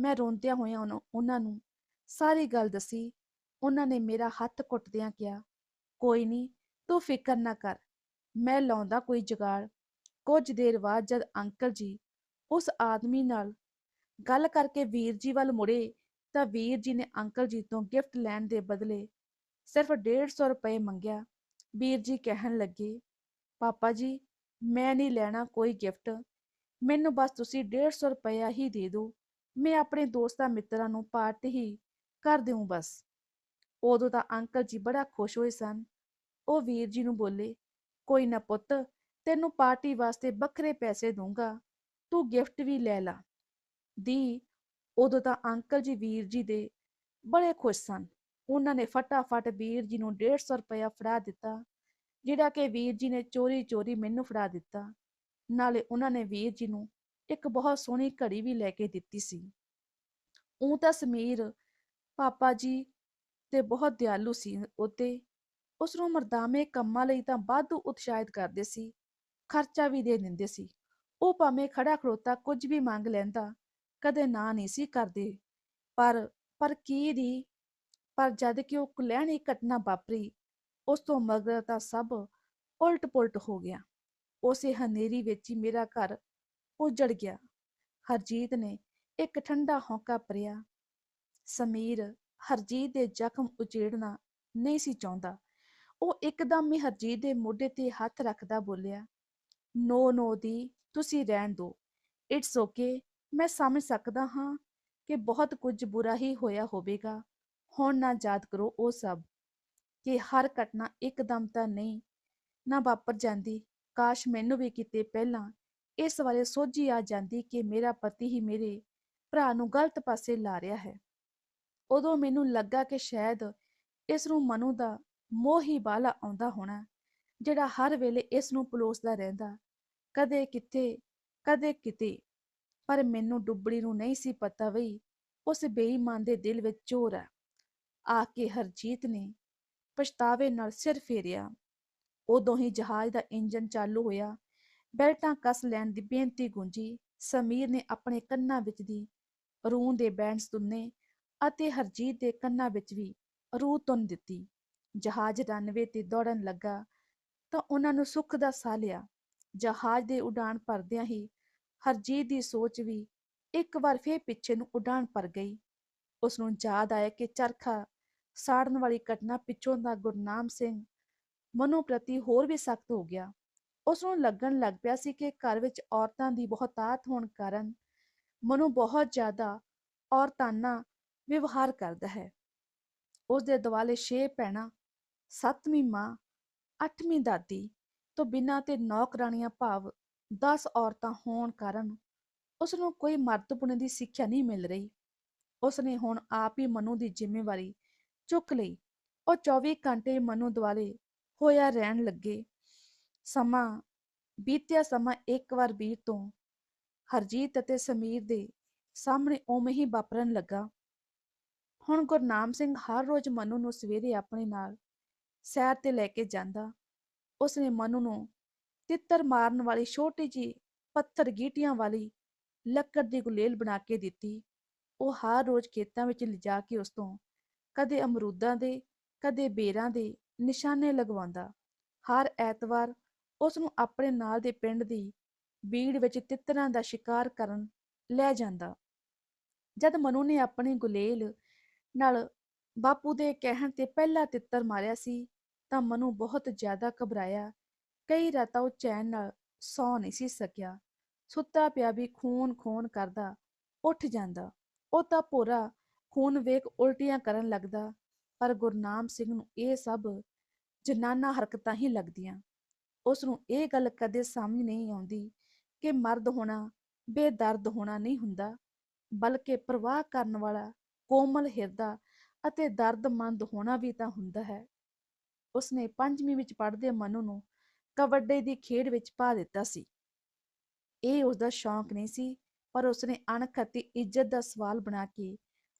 ਮੈਂ ਰੋਂਦਿਆਂ ਹੋਇਆਂ ਉਹਨੂੰ- ਉਹਨਾਂ ਨੂੰ ਸਾਰੀ ਗੱਲ ਦੱਸੀ। ਉਹਨਾਂ ਨੇ ਮੇਰਾ ਹੱਥ ਘੁੱਟਦਿਆਂ ਕਿਹਾ, ਕੋਈ ਨਹੀਂ ਤੂੰ ਫਿਕਰ ਨਾ ਕਰ, ਮੈਂ ਲਾਉਂਦਾ ਕੋਈ ਜੁਗਾੜ। ਕੁਝ ਦੇਰ ਬਾਅਦ ਜਦ ਅੰਕਲ ਜੀ ਉਸ ਆਦਮੀ ਨਾਲ ਗੱਲ ਕਰਕੇ ਵੀਰ ਜੀ ਵੱਲ ਮੁੜੇ, ਤਾਂ ਵੀਰ ਜੀ ਨੇ ਅੰਕਲ ਜੀ ਤੋਂ ਗਿਫਟ ਲੈਣ ਦੇ ਬਦਲੇ ਸਿਰਫ 150 ਰੁਪਏ ਮੰਗਿਆ। ਵੀਰ ਜੀ ਕਹਿਣ ਲੱਗੇ, ਪਾਪਾ ਜੀ, ਮੈਂ ਨਹੀਂ ਲੈਣਾ ਕੋਈ ਗਿਫਟ, ਮੈਨੂੰ ਬਸ ਤੁਸੀਂ 150 ਰੁਪਇਆ ਹੀ ਦੇ ਦਿਓ। ਮੈਂ ਆਪਣੇ ਦੋਸਤਾਂ ਮਿੱਤਰਾਂ ਨੂੰ ਪਾਰਟੀ ਹੀ ਕਰ ਦਿਉ ਬਸ। ਉਦੋਂ ਤਾਂ ਅੰਕਲ ਜੀ ਬੜਾ ਖੁਸ਼ ਹੋਏ ਸਨ। ਉਹ ਵੀਰ ਜੀ ਨੂੰ ਬੋਲੇ, ਕੋਈ ਨਾ ਪੁੱਤ, ਤੈਨੂੰ ਪਾਰਟੀ ਵਾਸਤੇ ਵੱਖਰੇ ਪੈਸੇ ਦੂੰਗਾ ਤੂੰ ਗਿਫਟ ਵੀ ਲੈ ਲਾ। ਦੀ ਉਦੋਂ ਤਾਂ ਅੰਕਲ ਜੀ ਵੀਰ ਜੀ ਦੇ ਬੜੇ ਖੁਸ਼ ਸਨ। ਉਹਨਾਂ ਨੇ ਫਟਾਫਟ ਵੀਰ ਜੀ ਨੂੰ 150 ਰੁਪਇਆ ਫੜਾ ਦਿੱਤਾ, ਜਿਹੜਾ ਕਿ ਵੀਰ ਜੀ ਨੇ ਚੋਰੀ ਚੋਰੀ ਮੈਨੂੰ ਫੜਾ ਦਿੱਤਾ। ਨਾਲੇ ਉਹਨਾਂ ਨੇ ਵੀਰ ਜੀ ਨੂੰ ਇੱਕ ਬਹੁਤ ਸੋਹਣੀ ਘੜੀ ਵੀ ਲੈ ਕੇ ਦਿੱਤੀ ਸੀ। ਉਹ ਤਾਂ ਸਮੀਰ ਪਾਪਾ ਜੀ ਤੇ ਬਹੁਤ ਦਿਆਲੂ ਸੀ ਉਹਤੇ ਉਸ ਨੂੰ ਮਰਦਾਮੇ ਕੰਮਾਂ ਲਈ ਤਾਂ ਵਾਧੂ ਉਤਸ਼ਾਹਿਤ ਕਰਦੇ ਸੀ, ਖਰਚਾ ਵੀ ਦੇ ਦਿੰਦੇ ਸੀ। ਉਹ ਭਾਵੇਂ ਖੜਾ ਖੜੋਤਾ ਕੁਝ ਵੀ ਮੰਗ ਲੈਂਦਾ, ਕਦੇ ਨਾ ਨਹੀਂ ਸੀ ਕਰਦੇ। ਪਰ ਪਰ ਕੀ ਦੀ? ਪਰ ਜਦ ਕਿ ਉਹ ਕੁਲੈਣੀ ਘਟਨਾ ਵਾਪਰੀ, ਉਸ ਤੋਂ ਮਗਰ ਤਾਂ ਸਭ ਉਲਟ ਪੁਲਟ ਹੋ ਗਿਆ। ਉਸੇ ਹਨੇਰੀ ਵਿੱਚ ਹੀ ਮੇਰਾ ਘਰ ਉਜੜ ਗਿਆ। ਹਰਜੀਤ ਨੇ ਇੱਕ ਠੰਡਾ ਹੌਂਕਾ ਭਰਿਆ। ਸਮੀਰ, ਹਰਜੀਤ ਦੇ ਜ਼ਖਮ ਉਚੇੜਨਾ ਨਹੀਂ ਸੀ ਚਾਹੁੰਦਾ। ਉਹ ਇੱਕਦਮ ਹੀ ਹਰਜੀਤ ਦੇ ਮੋਢੇ ਤੇ ਹੱਥ ਰੱਖਦਾ ਬੋਲਿਆ, ਨੋ ਨੋ ਦੀ, ਤੁਸੀਂ ਰਹਿਣ ਦਿਓ ਇਟਸ ਓਕੇ ਮੈਂ ਸਮਝ ਸਕਦਾ ਹਾਂ ਕਿ ਬਹੁਤ ਕੁਝ ਬੁਰਾ ਹੀ ਹੋਇਆ ਹੋਵੇਗਾ। ਹੁਣ ਨਾ ਯਾਦ ਕਰੋ ਉਹ ਸਭ, ਕਿ ਹਰ ਘਟਨਾ ਇੱਕਦਮ ਤਾਂ ਨਹੀਂ, ਨਾ ਵਾਪਰ ਜਾਂਦੀ। ਕਾਸ਼ ਮੈਨੂੰ ਵੀ ਕਿਤੇ ਪਹਿਲਾਂ ਇਸ ਬਾਰੇ ਸੋਝੀ ਆ ਜਾਂਦੀ ਕਿ ਮੇਰਾ ਪਤੀ ਹੀ ਮੇਰੇ ਭਰਾ ਨੂੰ ਗਲਤ ਪਾਸੇ ਲਾ ਰਿਹਾ ਹੈ। ਉਦੋਂ ਮੈਨੂੰ ਲੱਗਾ ਕਿ ਸ਼ਾਇਦ ਇਸ ਨੂੰ ਮਨੂ ਦਾ ਮੋਹ ਹੀ ਬਾਲਾ ਆਉਂਦਾ ਹੋਣਾ, ਜਿਹੜਾ ਹਰ ਵੇਲੇ ਇਸ ਨੂੰ ਪਲੋਸਦਾ ਰਹਿੰਦਾ। ਕਦੇ ਕਿਤੇ ਕਦੇ ਕਿਤੇ। ਪਰ ਮੈਨੂੰ ਡੁੱਬੜੀ ਨੂੰ ਨਹੀਂ ਸੀ ਪਤਾ ਵਈ ਉਸ ਬੇਈਮਾਨ ਦੇ ਦਿਲ ਵਿੱਚ ਚੋਰ ਹੈ। ਆ ਕੇ ਹਰਜੀਤ ਨੇ ਪਛਤਾਵੇ ਨਾਲ ਸਿਰ ਫੇਰਿਆ। ਉਦੋਂ ਹੀ ਜਹਾਜ਼ ਦਾ ਇੰਜਨ ਚਾਲੂ ਹੋਇਆ। ਬੈਲਟਾਂ ਕੱਸ ਲੈਣ ਦੀ ਬੇਨਤੀ ਗੂੰਜੀ। ਸਮੀਰ ਨੇ ਆਪਣੇ ਕੰਨਾਂ ਵਿੱਚ ਦੀ ਰੂਹ ਦੇ ਬੈਂਡ ਤੁੰਨੇ ਅਤੇ ਹਰਜੀਤ ਦੇ ਕੰਨਾਂ ਵਿੱਚ ਵੀ ਰੂਹ ਤੁੰਨ ਦਿੱਤੀ। ਜਹਾਜ਼ ਰਨਵੇ ਤੇ ਦੌੜਨ ਲੱਗਾ ਤਾਂ ਉਹਨਾਂ ਨੂੰ ਸੁੱਖ ਦਾ ਸਾਹ ਲਿਆ। ਜਹਾਜ਼ ਦੇ ਉਡਾਨ ਭਰਦਿਆਂ ਹੀ ਹਰਜੀਤ ਦੀ ਸੋਚ ਵੀ ਇੱਕ ਵਾਰ ਫੇਰ ਪਿੱਛੇ ਨੂੰ ਉਡਾਨ ਭਰ ਗਈ। ਉਸ ਨੂੰ ਯਾਦ ਆਇਆ ਕਿ ਚਰਖਾ ਸਾੜਨ ਵਾਲੀ ਘਟਨਾ ਪਿੱਛੋਂ ਦਾ ਗੁਰਨਾਮ ਸਿੰਘ ਮਨੋ ਪ੍ਰਤੀ ਹੋਰ ਵੀ ਸਖਤ ਹੋ ਗਿਆ। ਉਸ ਨੂੰ ਲੱਗਣ ਲੱਗ ਪਿਆ ਸੀ ਕਿ ਘਰ ਵਿੱਚ ਔਰਤਾਂ ਦੀ ਬਹੁਤਾਤ ਹੋਣ ਕਾਰਨ ਮਨੂ ਬਹੁਤ ਜ਼ਿਆਦਾ ਔਰਤਾਨਾ ਵਿਵਹਾਰ ਕਰਦਾ ਹੈ। ਉਸ ਦੇ ਦੁਆਲੇ ਛੇ ਭੈਣਾਂ, ਸੱਤਵੀਂ ਮਾਂ, ਅੱਠਵੀਂ ਦਾਦੀ ਤੋਂ ਬਿਨਾਂ ਤੇ ਨੌਕਰਾਣੀਆਂ ਭਾਵ 10 ਔਰਤਾਂ ਹੋਣ ਕਾਰਨ ਉਸ ਨੂੰ ਕੋਈ ਮਰਦਪੁਣੇ ਦੀ ਸਿੱਖਿਆ ਨਹੀਂ ਮਿਲ ਰਹੀ। ਉਸ ਨੇ ਹੁਣ ਆਪ ਹੀ ਮਨੂ ਦੀ ਜ਼ਿੰਮੇਵਾਰੀ ਚੁੱਕ ਲਈ। ਉਹ 24 ਘੰਟੇ ਮਨੂ ਦੁਆਲੇ ਹੋਇਆ ਰਹਿਣ ਲੱਗੇ। ਸਮਾਂ, ਬੀਤਿਆ ਸਮਾਂ ਇੱਕ ਵਾਰ ਵੀਰ ਤੋਂ ਹਰਜੀਤ ਅਤੇ ਸਮੀਰ ਦੇ ਸਾਹਮਣੇ ਉਵੇਂ ਹੀ ਵਾਪਰਨ ਲੱਗਾ। ਹੁਣ ਗੁਰਨਾਮ ਸਿੰਘ ਹਰ ਰੋਜ਼ ਮਨੂ ਨੂੰ ਸਵੇਰੇ ਆਪਣੇ ਨਾਲ ਸੈਰ ਤੇ ਲੈ ਕੇ ਜਾਂਦਾ। ਉਸਨੇ ਮਨੂ ਨੂੰ ਤਿੱਤਰ ਮਾਰਨ ਵਾਲੀ ਛੋਟੀ ਜੀ ਪੱਥਰ ਗੀਟੀਆਂ ਵਾਲੀ ਲੱਕੜ ਦੀ ਗੁਲੇਲ ਬਣਾ ਕੇ ਦਿੱਤੀ। ਉਹ ਹਰ ਰੋਜ਼ ਖੇਤਾਂ ਵਿੱਚ ਲਿਜਾ ਕੇ ਉਸ ਤੋਂ ਕਦੇ ਅਮਰੂਦਾਂ ਦੇ, ਕਦੇ ਬੇਰਾਂ ਦੇ ਨਿਸ਼ਾਨੇ ਲਗਵਾਉਂਦਾ। ਹਰ ਐਤਵਾਰ ਉਸ ਨੂੰ ਆਪਣੇ ਨਾਲ ਦੇ ਪਿੰਡ ਦੀ ਬੀੜ ਵਿੱਚ ਤਿੱਤਰਾਂ ਦਾ ਸ਼ਿਕਾਰ ਕਰਨ ਲੈ ਜਾਂਦਾ। ਜਦ ਮਨੂ ਨੇ ਆਪਣੀ ਗੁਲੇਲ ਨਾਲ ਬਾਪੂ ਦੇ ਕਹਿਣ ਤੇ ਪਹਿਲਾ ਤਿੱਤਰ ਮਾਰਿਆ ਸੀ, ਤਾਂ ਮਨੂ ਬਹੁਤ ਜ਼ਿਆਦਾ ਘਬਰਾਇਆ। ਕਈ ਰਾਤਾਂ ਉਹ ਚੈਨ ਨਾਲ ਸੌ ਨਹੀਂ ਸੀ ਸਕਿਆ। ਸੁੱਤਾ ਪਿਆ ਵੀ ਖੂਨ ਖੂਨ ਕਰਦਾ ਉੱਠ ਜਾਂਦਾ। ਉਹ ਤਾਂ ਭੋਰਾ ਖੂਨ ਵੇਖ ਉਲਟੀਆਂ ਕਰਨ ਲੱਗਦਾ, ਪਰ ਗੁਰਨਾਮ ਸਿੰਘ ਨੂੰ ਇਹ ਸਭ ਜਨਾਨਾ ਹਰਕਤਾਂ ਹੀ ਲੱਗਦੀਆਂ। ਉਸ ਨੂੰ ਇਹ ਗੱਲ ਕਦੇ ਸਮਝ ਨਹੀਂ ਆਉਂਦੀ ਕਿ ਮਰਦ ਹੋਣਾ ਬੇਦਰਦ ਹੋਣਾ ਨਹੀਂ ਹੁੰਦਾ, ਬਲਕਿ ਪ੍ਰਵਾਹ ਕਰਨ ਵਾਲਾ ਕੋਮਲ ਹਿਰਦਾ ਅਤੇ ਦਰਦਮੰਦ ਹੋਣਾ ਵੀ ਤਾਂ ਹੁੰਦਾ ਹੈ। ਉਸਨੇ ਪੰਜਵੀਂ ਵਿੱਚ ਪੜ੍ਹਦੇ ਮਨੂ ਨੂੰ ਕਬੱਡੀ ਦੀ ਖੇਡ ਵਿੱਚ ਪਾ ਦਿੱਤਾ ਸੀ। ਇਹ ਉਸਦਾ ਸ਼ੌਂਕ ਨਹੀਂ ਸੀ, ਪਰ ਉਸਨੇ ਅਣਖ ਅਤੇ ਇੱਜ਼ਤ ਦਾ ਸਵਾਲ ਬਣਾ ਕੇ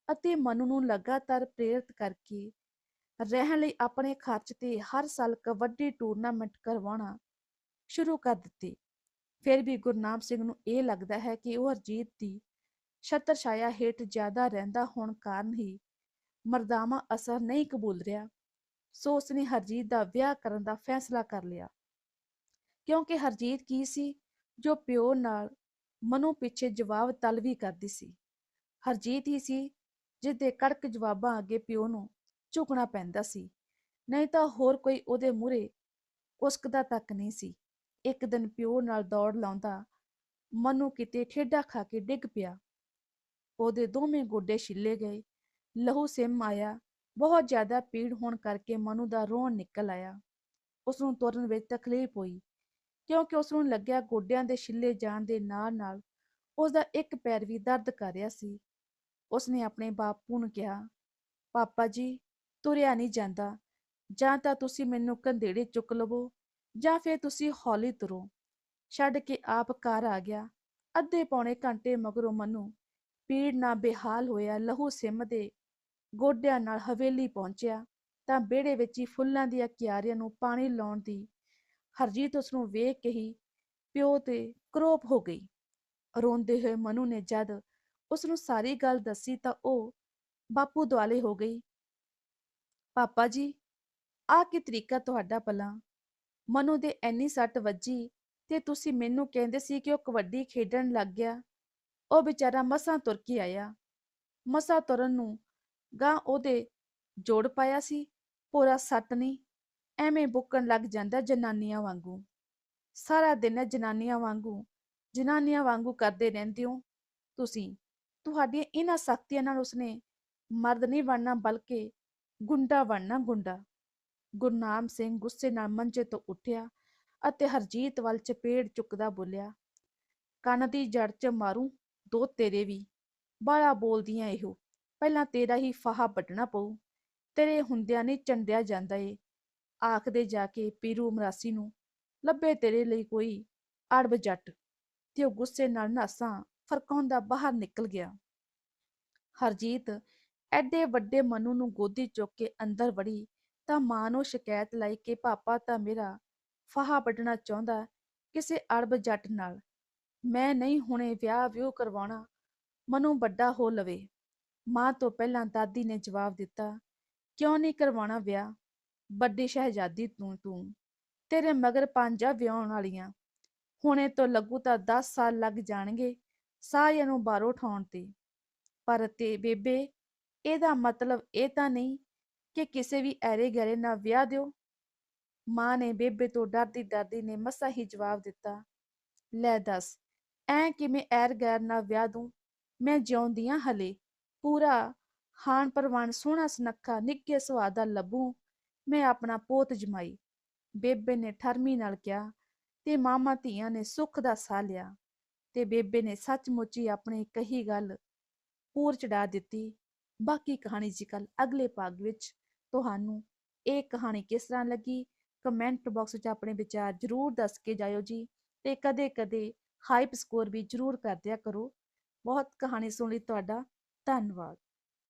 ਅਤੇ ਮਨੂ ਨੂੰ ਲਗਾਤਾਰ ਪ੍ਰੇਰਿਤ ਕਰਕੇ ਰਹਿਣ ਲਈ ਆਪਣੇ ਖਰਚ ਤੇ ਹਰ ਸਾਲ ਕਬੱਡੀ ਟੂਰਨਾਮੈਂਟ ਕਰਵਾਉਣਾ ਸ਼ੁਰੂ ਕਰ ਦਿੱਤੇ। ਫਿਰ ਵੀ ਗੁਰਨਾਮ ਸਿੰਘ ਨੂੰ ਇਹ ਲੱਗਦਾ ਹੈ ਕਿ ਉਹ ਹਰਜੀਤ ਦੀ ਛਤਰ ਛਾਇਆ ਹੇਠ ਜ਼ਿਆਦਾ ਰਹਿੰਦਾ ਹੋਣ ਕਾਰਨ ਹੀ ਮਰਦਾਵਾ ਅਸਰ ਨਹੀਂ ਕਬੂਲ ਰਿਹਾ। ਸੋ ਉਸਨੇ ਹਰਜੀਤ ਦਾ ਵਿਆਹ ਕਰਨ ਦਾ ਫੈਸਲਾ ਕਰ ਲਿਆ। ਕਿਉਂਕਿ ਹਰਜੀਤ ਕੀ ਸੀ? ਜੋ ਪਿਓ ਨਾਲ ਮਨੂ ਪਿੱਛੇ ਜਵਾਬ ਤਲਵੀ ਕਰਦੀ ਸੀ। ਹਰਜੀਤ ਹੀ ਸੀ ਜਿਸ ਦੇ ਕੜਕ ਜਵਾਬਾਂ ਅੱਗੇ ਪਿਓ ਨੂੰ ਝੁਕਣਾ ਪੈਂਦਾ ਸੀ। ਨਹੀਂ ਤਾਂ ਹੋਰ ਕੋਈ ਉਹਦੇ ਮੂਹਰੇ ਉਸਕਦਾ ਤੱਕ ਨਹੀਂ ਸੀ। ਇੱਕ ਦਿਨ ਪਿਓ ਨਾਲ ਦੌੜ ਲਾਉਂਦਾ ਮਨੂ ਕਿਤੇ ਠੇਡਾ ਖਾ ਕੇ ਡਿੱਗ ਪਿਆ। ਉਹਦੇ ਦੋਵੇਂ ਗੋਡੇ ਛਿੱਲੇ ਗਏ। ਲਹੂ ਸਿਮ ਆਇਆ। ਬਹੁਤ ਜ਼ਿਆਦਾ ਪੀੜ ਹੋਣ ਕਰਕੇ ਮਨੂ ਦਾ ਰੋਣ ਨਿਕਲ ਆਇਆ। ਉਸ ਨੂੰ ਤੁਰਨ ਵਿੱਚ ਤਕਲੀਫ ਹੋਈ। ਕਿਉਂਕਿ ਉਸ ਨੂੰ ਲੱਗਿਆ ਗੋਡਿਆਂ ਦੇ ਛਿੱਲੇ ਜਾਣ ਦੇ ਨਾਲ ਨਾਲ ਉਸ ਦਾ ਇੱਕ ਪੈਰ ਵੀ ਦਰਦ ਕਰ ਰਿਹਾ ਸੀ। ਉਸਨੇ ਆਪਣੇ ਬਾਪੂ ਨੂੰ ਕਿਹਾ, ਪਾਪਾ ਜੀ ਤੁਰਿਆ ਨਹੀਂ ਜਾਂਦਾ। ਜਾਂ ਤਾਂ ਤੁਸੀਂ ਮੈਨੂੰ ਕੰਧੇੜੇ ਚੁੱਕ ਲਵੋ, ਜਾਂ ਫਿਰ ਤੁਸੀਂ ਹੌਲੀ ਤੁਰੋ। ਛੱਡ ਕੇ ਆਪ ਘਰ ਆ ਗਿਆ। ਅੱਧੇ ਪੌਣੇ ਘੰਟੇ ਮਗਰੋਂ ਮਨੂ ਪੀੜ ਨਾਲ ਬੇਹਾਲ ਹੋਇਆ ਲਹੂ ਸਿਮ ਦੇ ਗੋਡਿਆਂ ਨਾਲ ਹਵੇਲੀ ਪਹੁੰਚਿਆ। ਤਾਂ ਵਿਹੜੇ ਵਿੱਚ ਹੀ ਫੁੱਲਾਂ ਦੀਆਂ ਕਿਆਰੀਆਂ ਨੂੰ ਪਾਣੀ ਲਾਉਣ ਦੀ ਹਰਜੀਤ ਉਸ ਨੂੰ ਵੇਖ ਕੇ ਹੀ ਪਿਓ ਤੇ ਕਰੋਪ ਹੋ ਗਈ। ਰੋਂਦੇ ਹੋਏ ਮਨੂ ਨੇ ਜਦ ਉਸ ਨੂੰ ਸਾਰੀ ਗੱਲ ਦੱਸੀ ਤਾਂ ਉਹ ਬਾਪੂ ਦੁਆਲੇ ਹੋ ਗਈ। ਪਾਪਾ ਜੀ, ਆਹ ਕੀ ਤਰੀਕਾ ਤੁਹਾਡਾ ਭਲਾ? ਮਨੂ ਦੇ ਐਨੀ ਸੱਟ ਵੱਜੀ ਤੇ ਤੁਸੀਂ ਮੈਨੂੰ ਕਹਿੰਦੇ ਸੀ ਕਿ ਉਹ ਕਬੱਡੀ ਖੇਡਣ ਲੱਗ ਗਿਆ। ਉਹ ਵਿਚਾਰਾ ਮਸਾਂ ਤੁਰ ਕੇ ਆਇਆ। ਮਸਾਂ ਤੁਰਨ ਨੂੰ ਗਾਂ ਉਹਦੇ ਜੋੜ ਪਾਇਆ ਸੀ, ਪੂਰਾ ਸੱਟ ਨਹੀਂ, ਐਵੇਂ ਬੁੱਕਣ ਲੱਗ ਜਾਂਦਾ ਜਨਾਨੀਆਂ ਵਾਂਗੂ। ਸਾਰਾ ਦਿਨ ਜਨਾਨੀਆਂ ਵਾਂਗੂ ਜਨਾਨੀਆਂ ਵਾਂਗੂ ਕਰਦੇ ਰਹਿੰਦੇ ਹੋ। ਤੁਸੀਂ, ਤੁਹਾਡੀਆਂ ਇਹਨਾਂ ਸਖਤੀਆਂ ਨਾਲ ਉਸਨੇ ਮਰਦ ਨਹੀਂ ਬਣਨਾ, ਬਲਕਿ ਗੁੰਡਾ ਬਣਨਾ ਗੁੰਡਾ। ਗੁਰਨਾਮ ਸਿੰਘ ਗੁੱਸੇ ਨਾਲ ਮੰਜੇ ਤੋਂ ਉੱਠਿਆ ਅਤੇ ਹਰਜੀਤ ਵੱਲ ਚਪੇੜ ਚੁੱਕਦਾ ਬੋਲਿਆ, ਕੰਨ ਦੀ ਜੜ 'ਚ ਮਾਰੂ, ਦੋ ਤੇਰੇ ਵੀ। ਬਾਲਾ ਬੋਲਦੀਆਂ ਇਹੋ। ਪਹਿਲਾਂ ਤੇਰਾ ਹੀ ਫਾਹਾ ਵੱਢਣਾ ਪਊ। ਤੇਰੇ ਹੁੰਦਿਆਂ ਨਹੀਂ ਚੰਡਿਆ ਜਾਂਦਾ ਏ। ਆਖਦੇ ਜਾ ਕੇ ਪੀਰੂ ਮਰਾਸੀ ਨੂੰ, ਲੱਭੇ ਤੇਰੇ ਲਈ ਕੋਈ ਅੜਬ ਜੱਟ। ਤੇ ਉਹ ਗੁੱਸੇ ਨਾਲ ਨਾਸਾਂ ਫਰਕਾਉਂਦਾ ਬਾਹਰ ਨਿਕਲ ਗਿਆ। ਹਰਜੀਤ ਐਡੇ ਵੱਡੇ ਮਨੂ ਨੂੰ ਗੋਦੀ ਚੁੱਕ ਕੇ ਅੰਦਰ ਵੜੀ, ਤਾਂ ਮਾਂ ਨੂੰ ਸ਼ਿਕਾਇਤ ਲਾਈ ਕਿ ਪਾਪਾ ਤਾਂ ਮੇਰਾ ਫਾਹਾ ਵੱਢਣਾ ਚਾਹੁੰਦਾ ਕਿਸੇ ਅੜਬ ਜੱਟ ਨਾਲ। ਮੈਂ ਨਹੀਂ ਹੁਣੇ ਵਿਆਹ ਵਿਊ ਕਰਵਾਉਣਾ, ਮਨੂ ਵੱਡਾ ਹੋ ਲਵੇ। ਮਾਂ ਤੋਂ ਪਹਿਲਾਂ ਦਾਦੀ ਨੇ ਜਵਾਬ ਦਿੱਤਾ, ਕਿਉਂ ਨਹੀਂ ਕਰਵਾਉਣਾ ਵਿਆਹ? ਵੱਡੀ ਸ਼ਹਿਜ਼ਾਦੀ ਤੂੰ ਤੂੰ। ਤੇਰੇ ਮਗਰ ਪੰਜਾ ਵਿਆਹਣ ਵਾਲੀਆਂ। ਹੁਣੇ ਤੋਂ ਲੱਗੂ ਤਾਂ 10 ਸਾਲ ਲੱਗ ਜਾਣਗੇ ਸਾਰਿਆਂ ਨੂੰ ਬਾਹਰੋਂ ਉਠਾਉਣ ਤੇ। ਪਰ ਤੇ ਬੇਬੇ ਇਹਦਾ ਮਤਲਬ ਇਹ ਤਾਂ ਨਹੀਂ ਕਿ ਕਿਸੇ ਵੀ ਐਰੇ ਗੈਰੇ ਨਾਲ ਵਿਆਹ ਦਿਓ। ਮਾਂ ਨੇ ਬੇਬੇ ਤੋਂ ਡਰਦੀ ਡਰਦੀ ਨੇ ਮਸਾ ਹੀ ਜਵਾਬ ਦਿੱਤਾ, ਲੈ ਦੱਸ, ਐ ਕਿਵੇਂ ਐਰ ਗੈਰ ਨਾਲ ਵਿਆਹ ਦੂੰ? ਮੈਂ ਜਿਉਂਦੀਆਂ ਹਲੇ। ਪੂਰਾ ਹਾਨ ਪਰਵਾਨ ਸੋਹਣਾ ਸੁਨੱਖਾ ਨਿੱਕੇ ਸੁਆਦ ਦਾ ਲੱਭੂ। ਮੈਂ ਆਪਣਾ ਪੋਤ ਜਮਾਈ। ਬੇਬੇ ਨੇ ਠਰਮੀ ਨਾਲ ਕਿਹਾ ਤੇ ਮਾਮਾ ਧੀਆਂ ਨੇ ਸੁੱਖ ਦਾ ਸਾਹ ਲਿਆ ਤੇ ਬੇਬੇ ਨੇ ਸੱਚਮੁੱਚ ਹੀ ਆਪਣੀ ਕਹੀ ਗੱਲ ਪੂਰ ਚੜਾ ਦਿੱਤੀ। ਬਾਕੀ ਕਹਾਣੀ ਜੀ ਕੱਲ ਅਗਲੇ ਭਾਗ ਵਿੱਚ ਤੁਹਾਨੂੰ ਇਹ ਕਹਾਣੀ ਕਿਸ ਤਰ੍ਹਾਂ ਲੱਗੀ? ਕਮੈਂਟ ਬਾਕਸ ਵਿੱਚ ਆਪਣੇ ਵਿਚਾਰ ਜਰੂਰ ਦੱਸ ਕੇ ਜਾਇਓ ਜੀ ਤੇ ਕਦੇ-ਕਦੇ ਹਾਈਪ ਸਕੋਰ ਵੀ ਜਰੂਰ ਕਰਦਿਆ ਕਰੋ। ਬਹੁਤ ਕਹਾਣੀ ਸੁਣ ਲਈ ਤੁਹਾਡਾ, ਧੰਨਵਾਦ।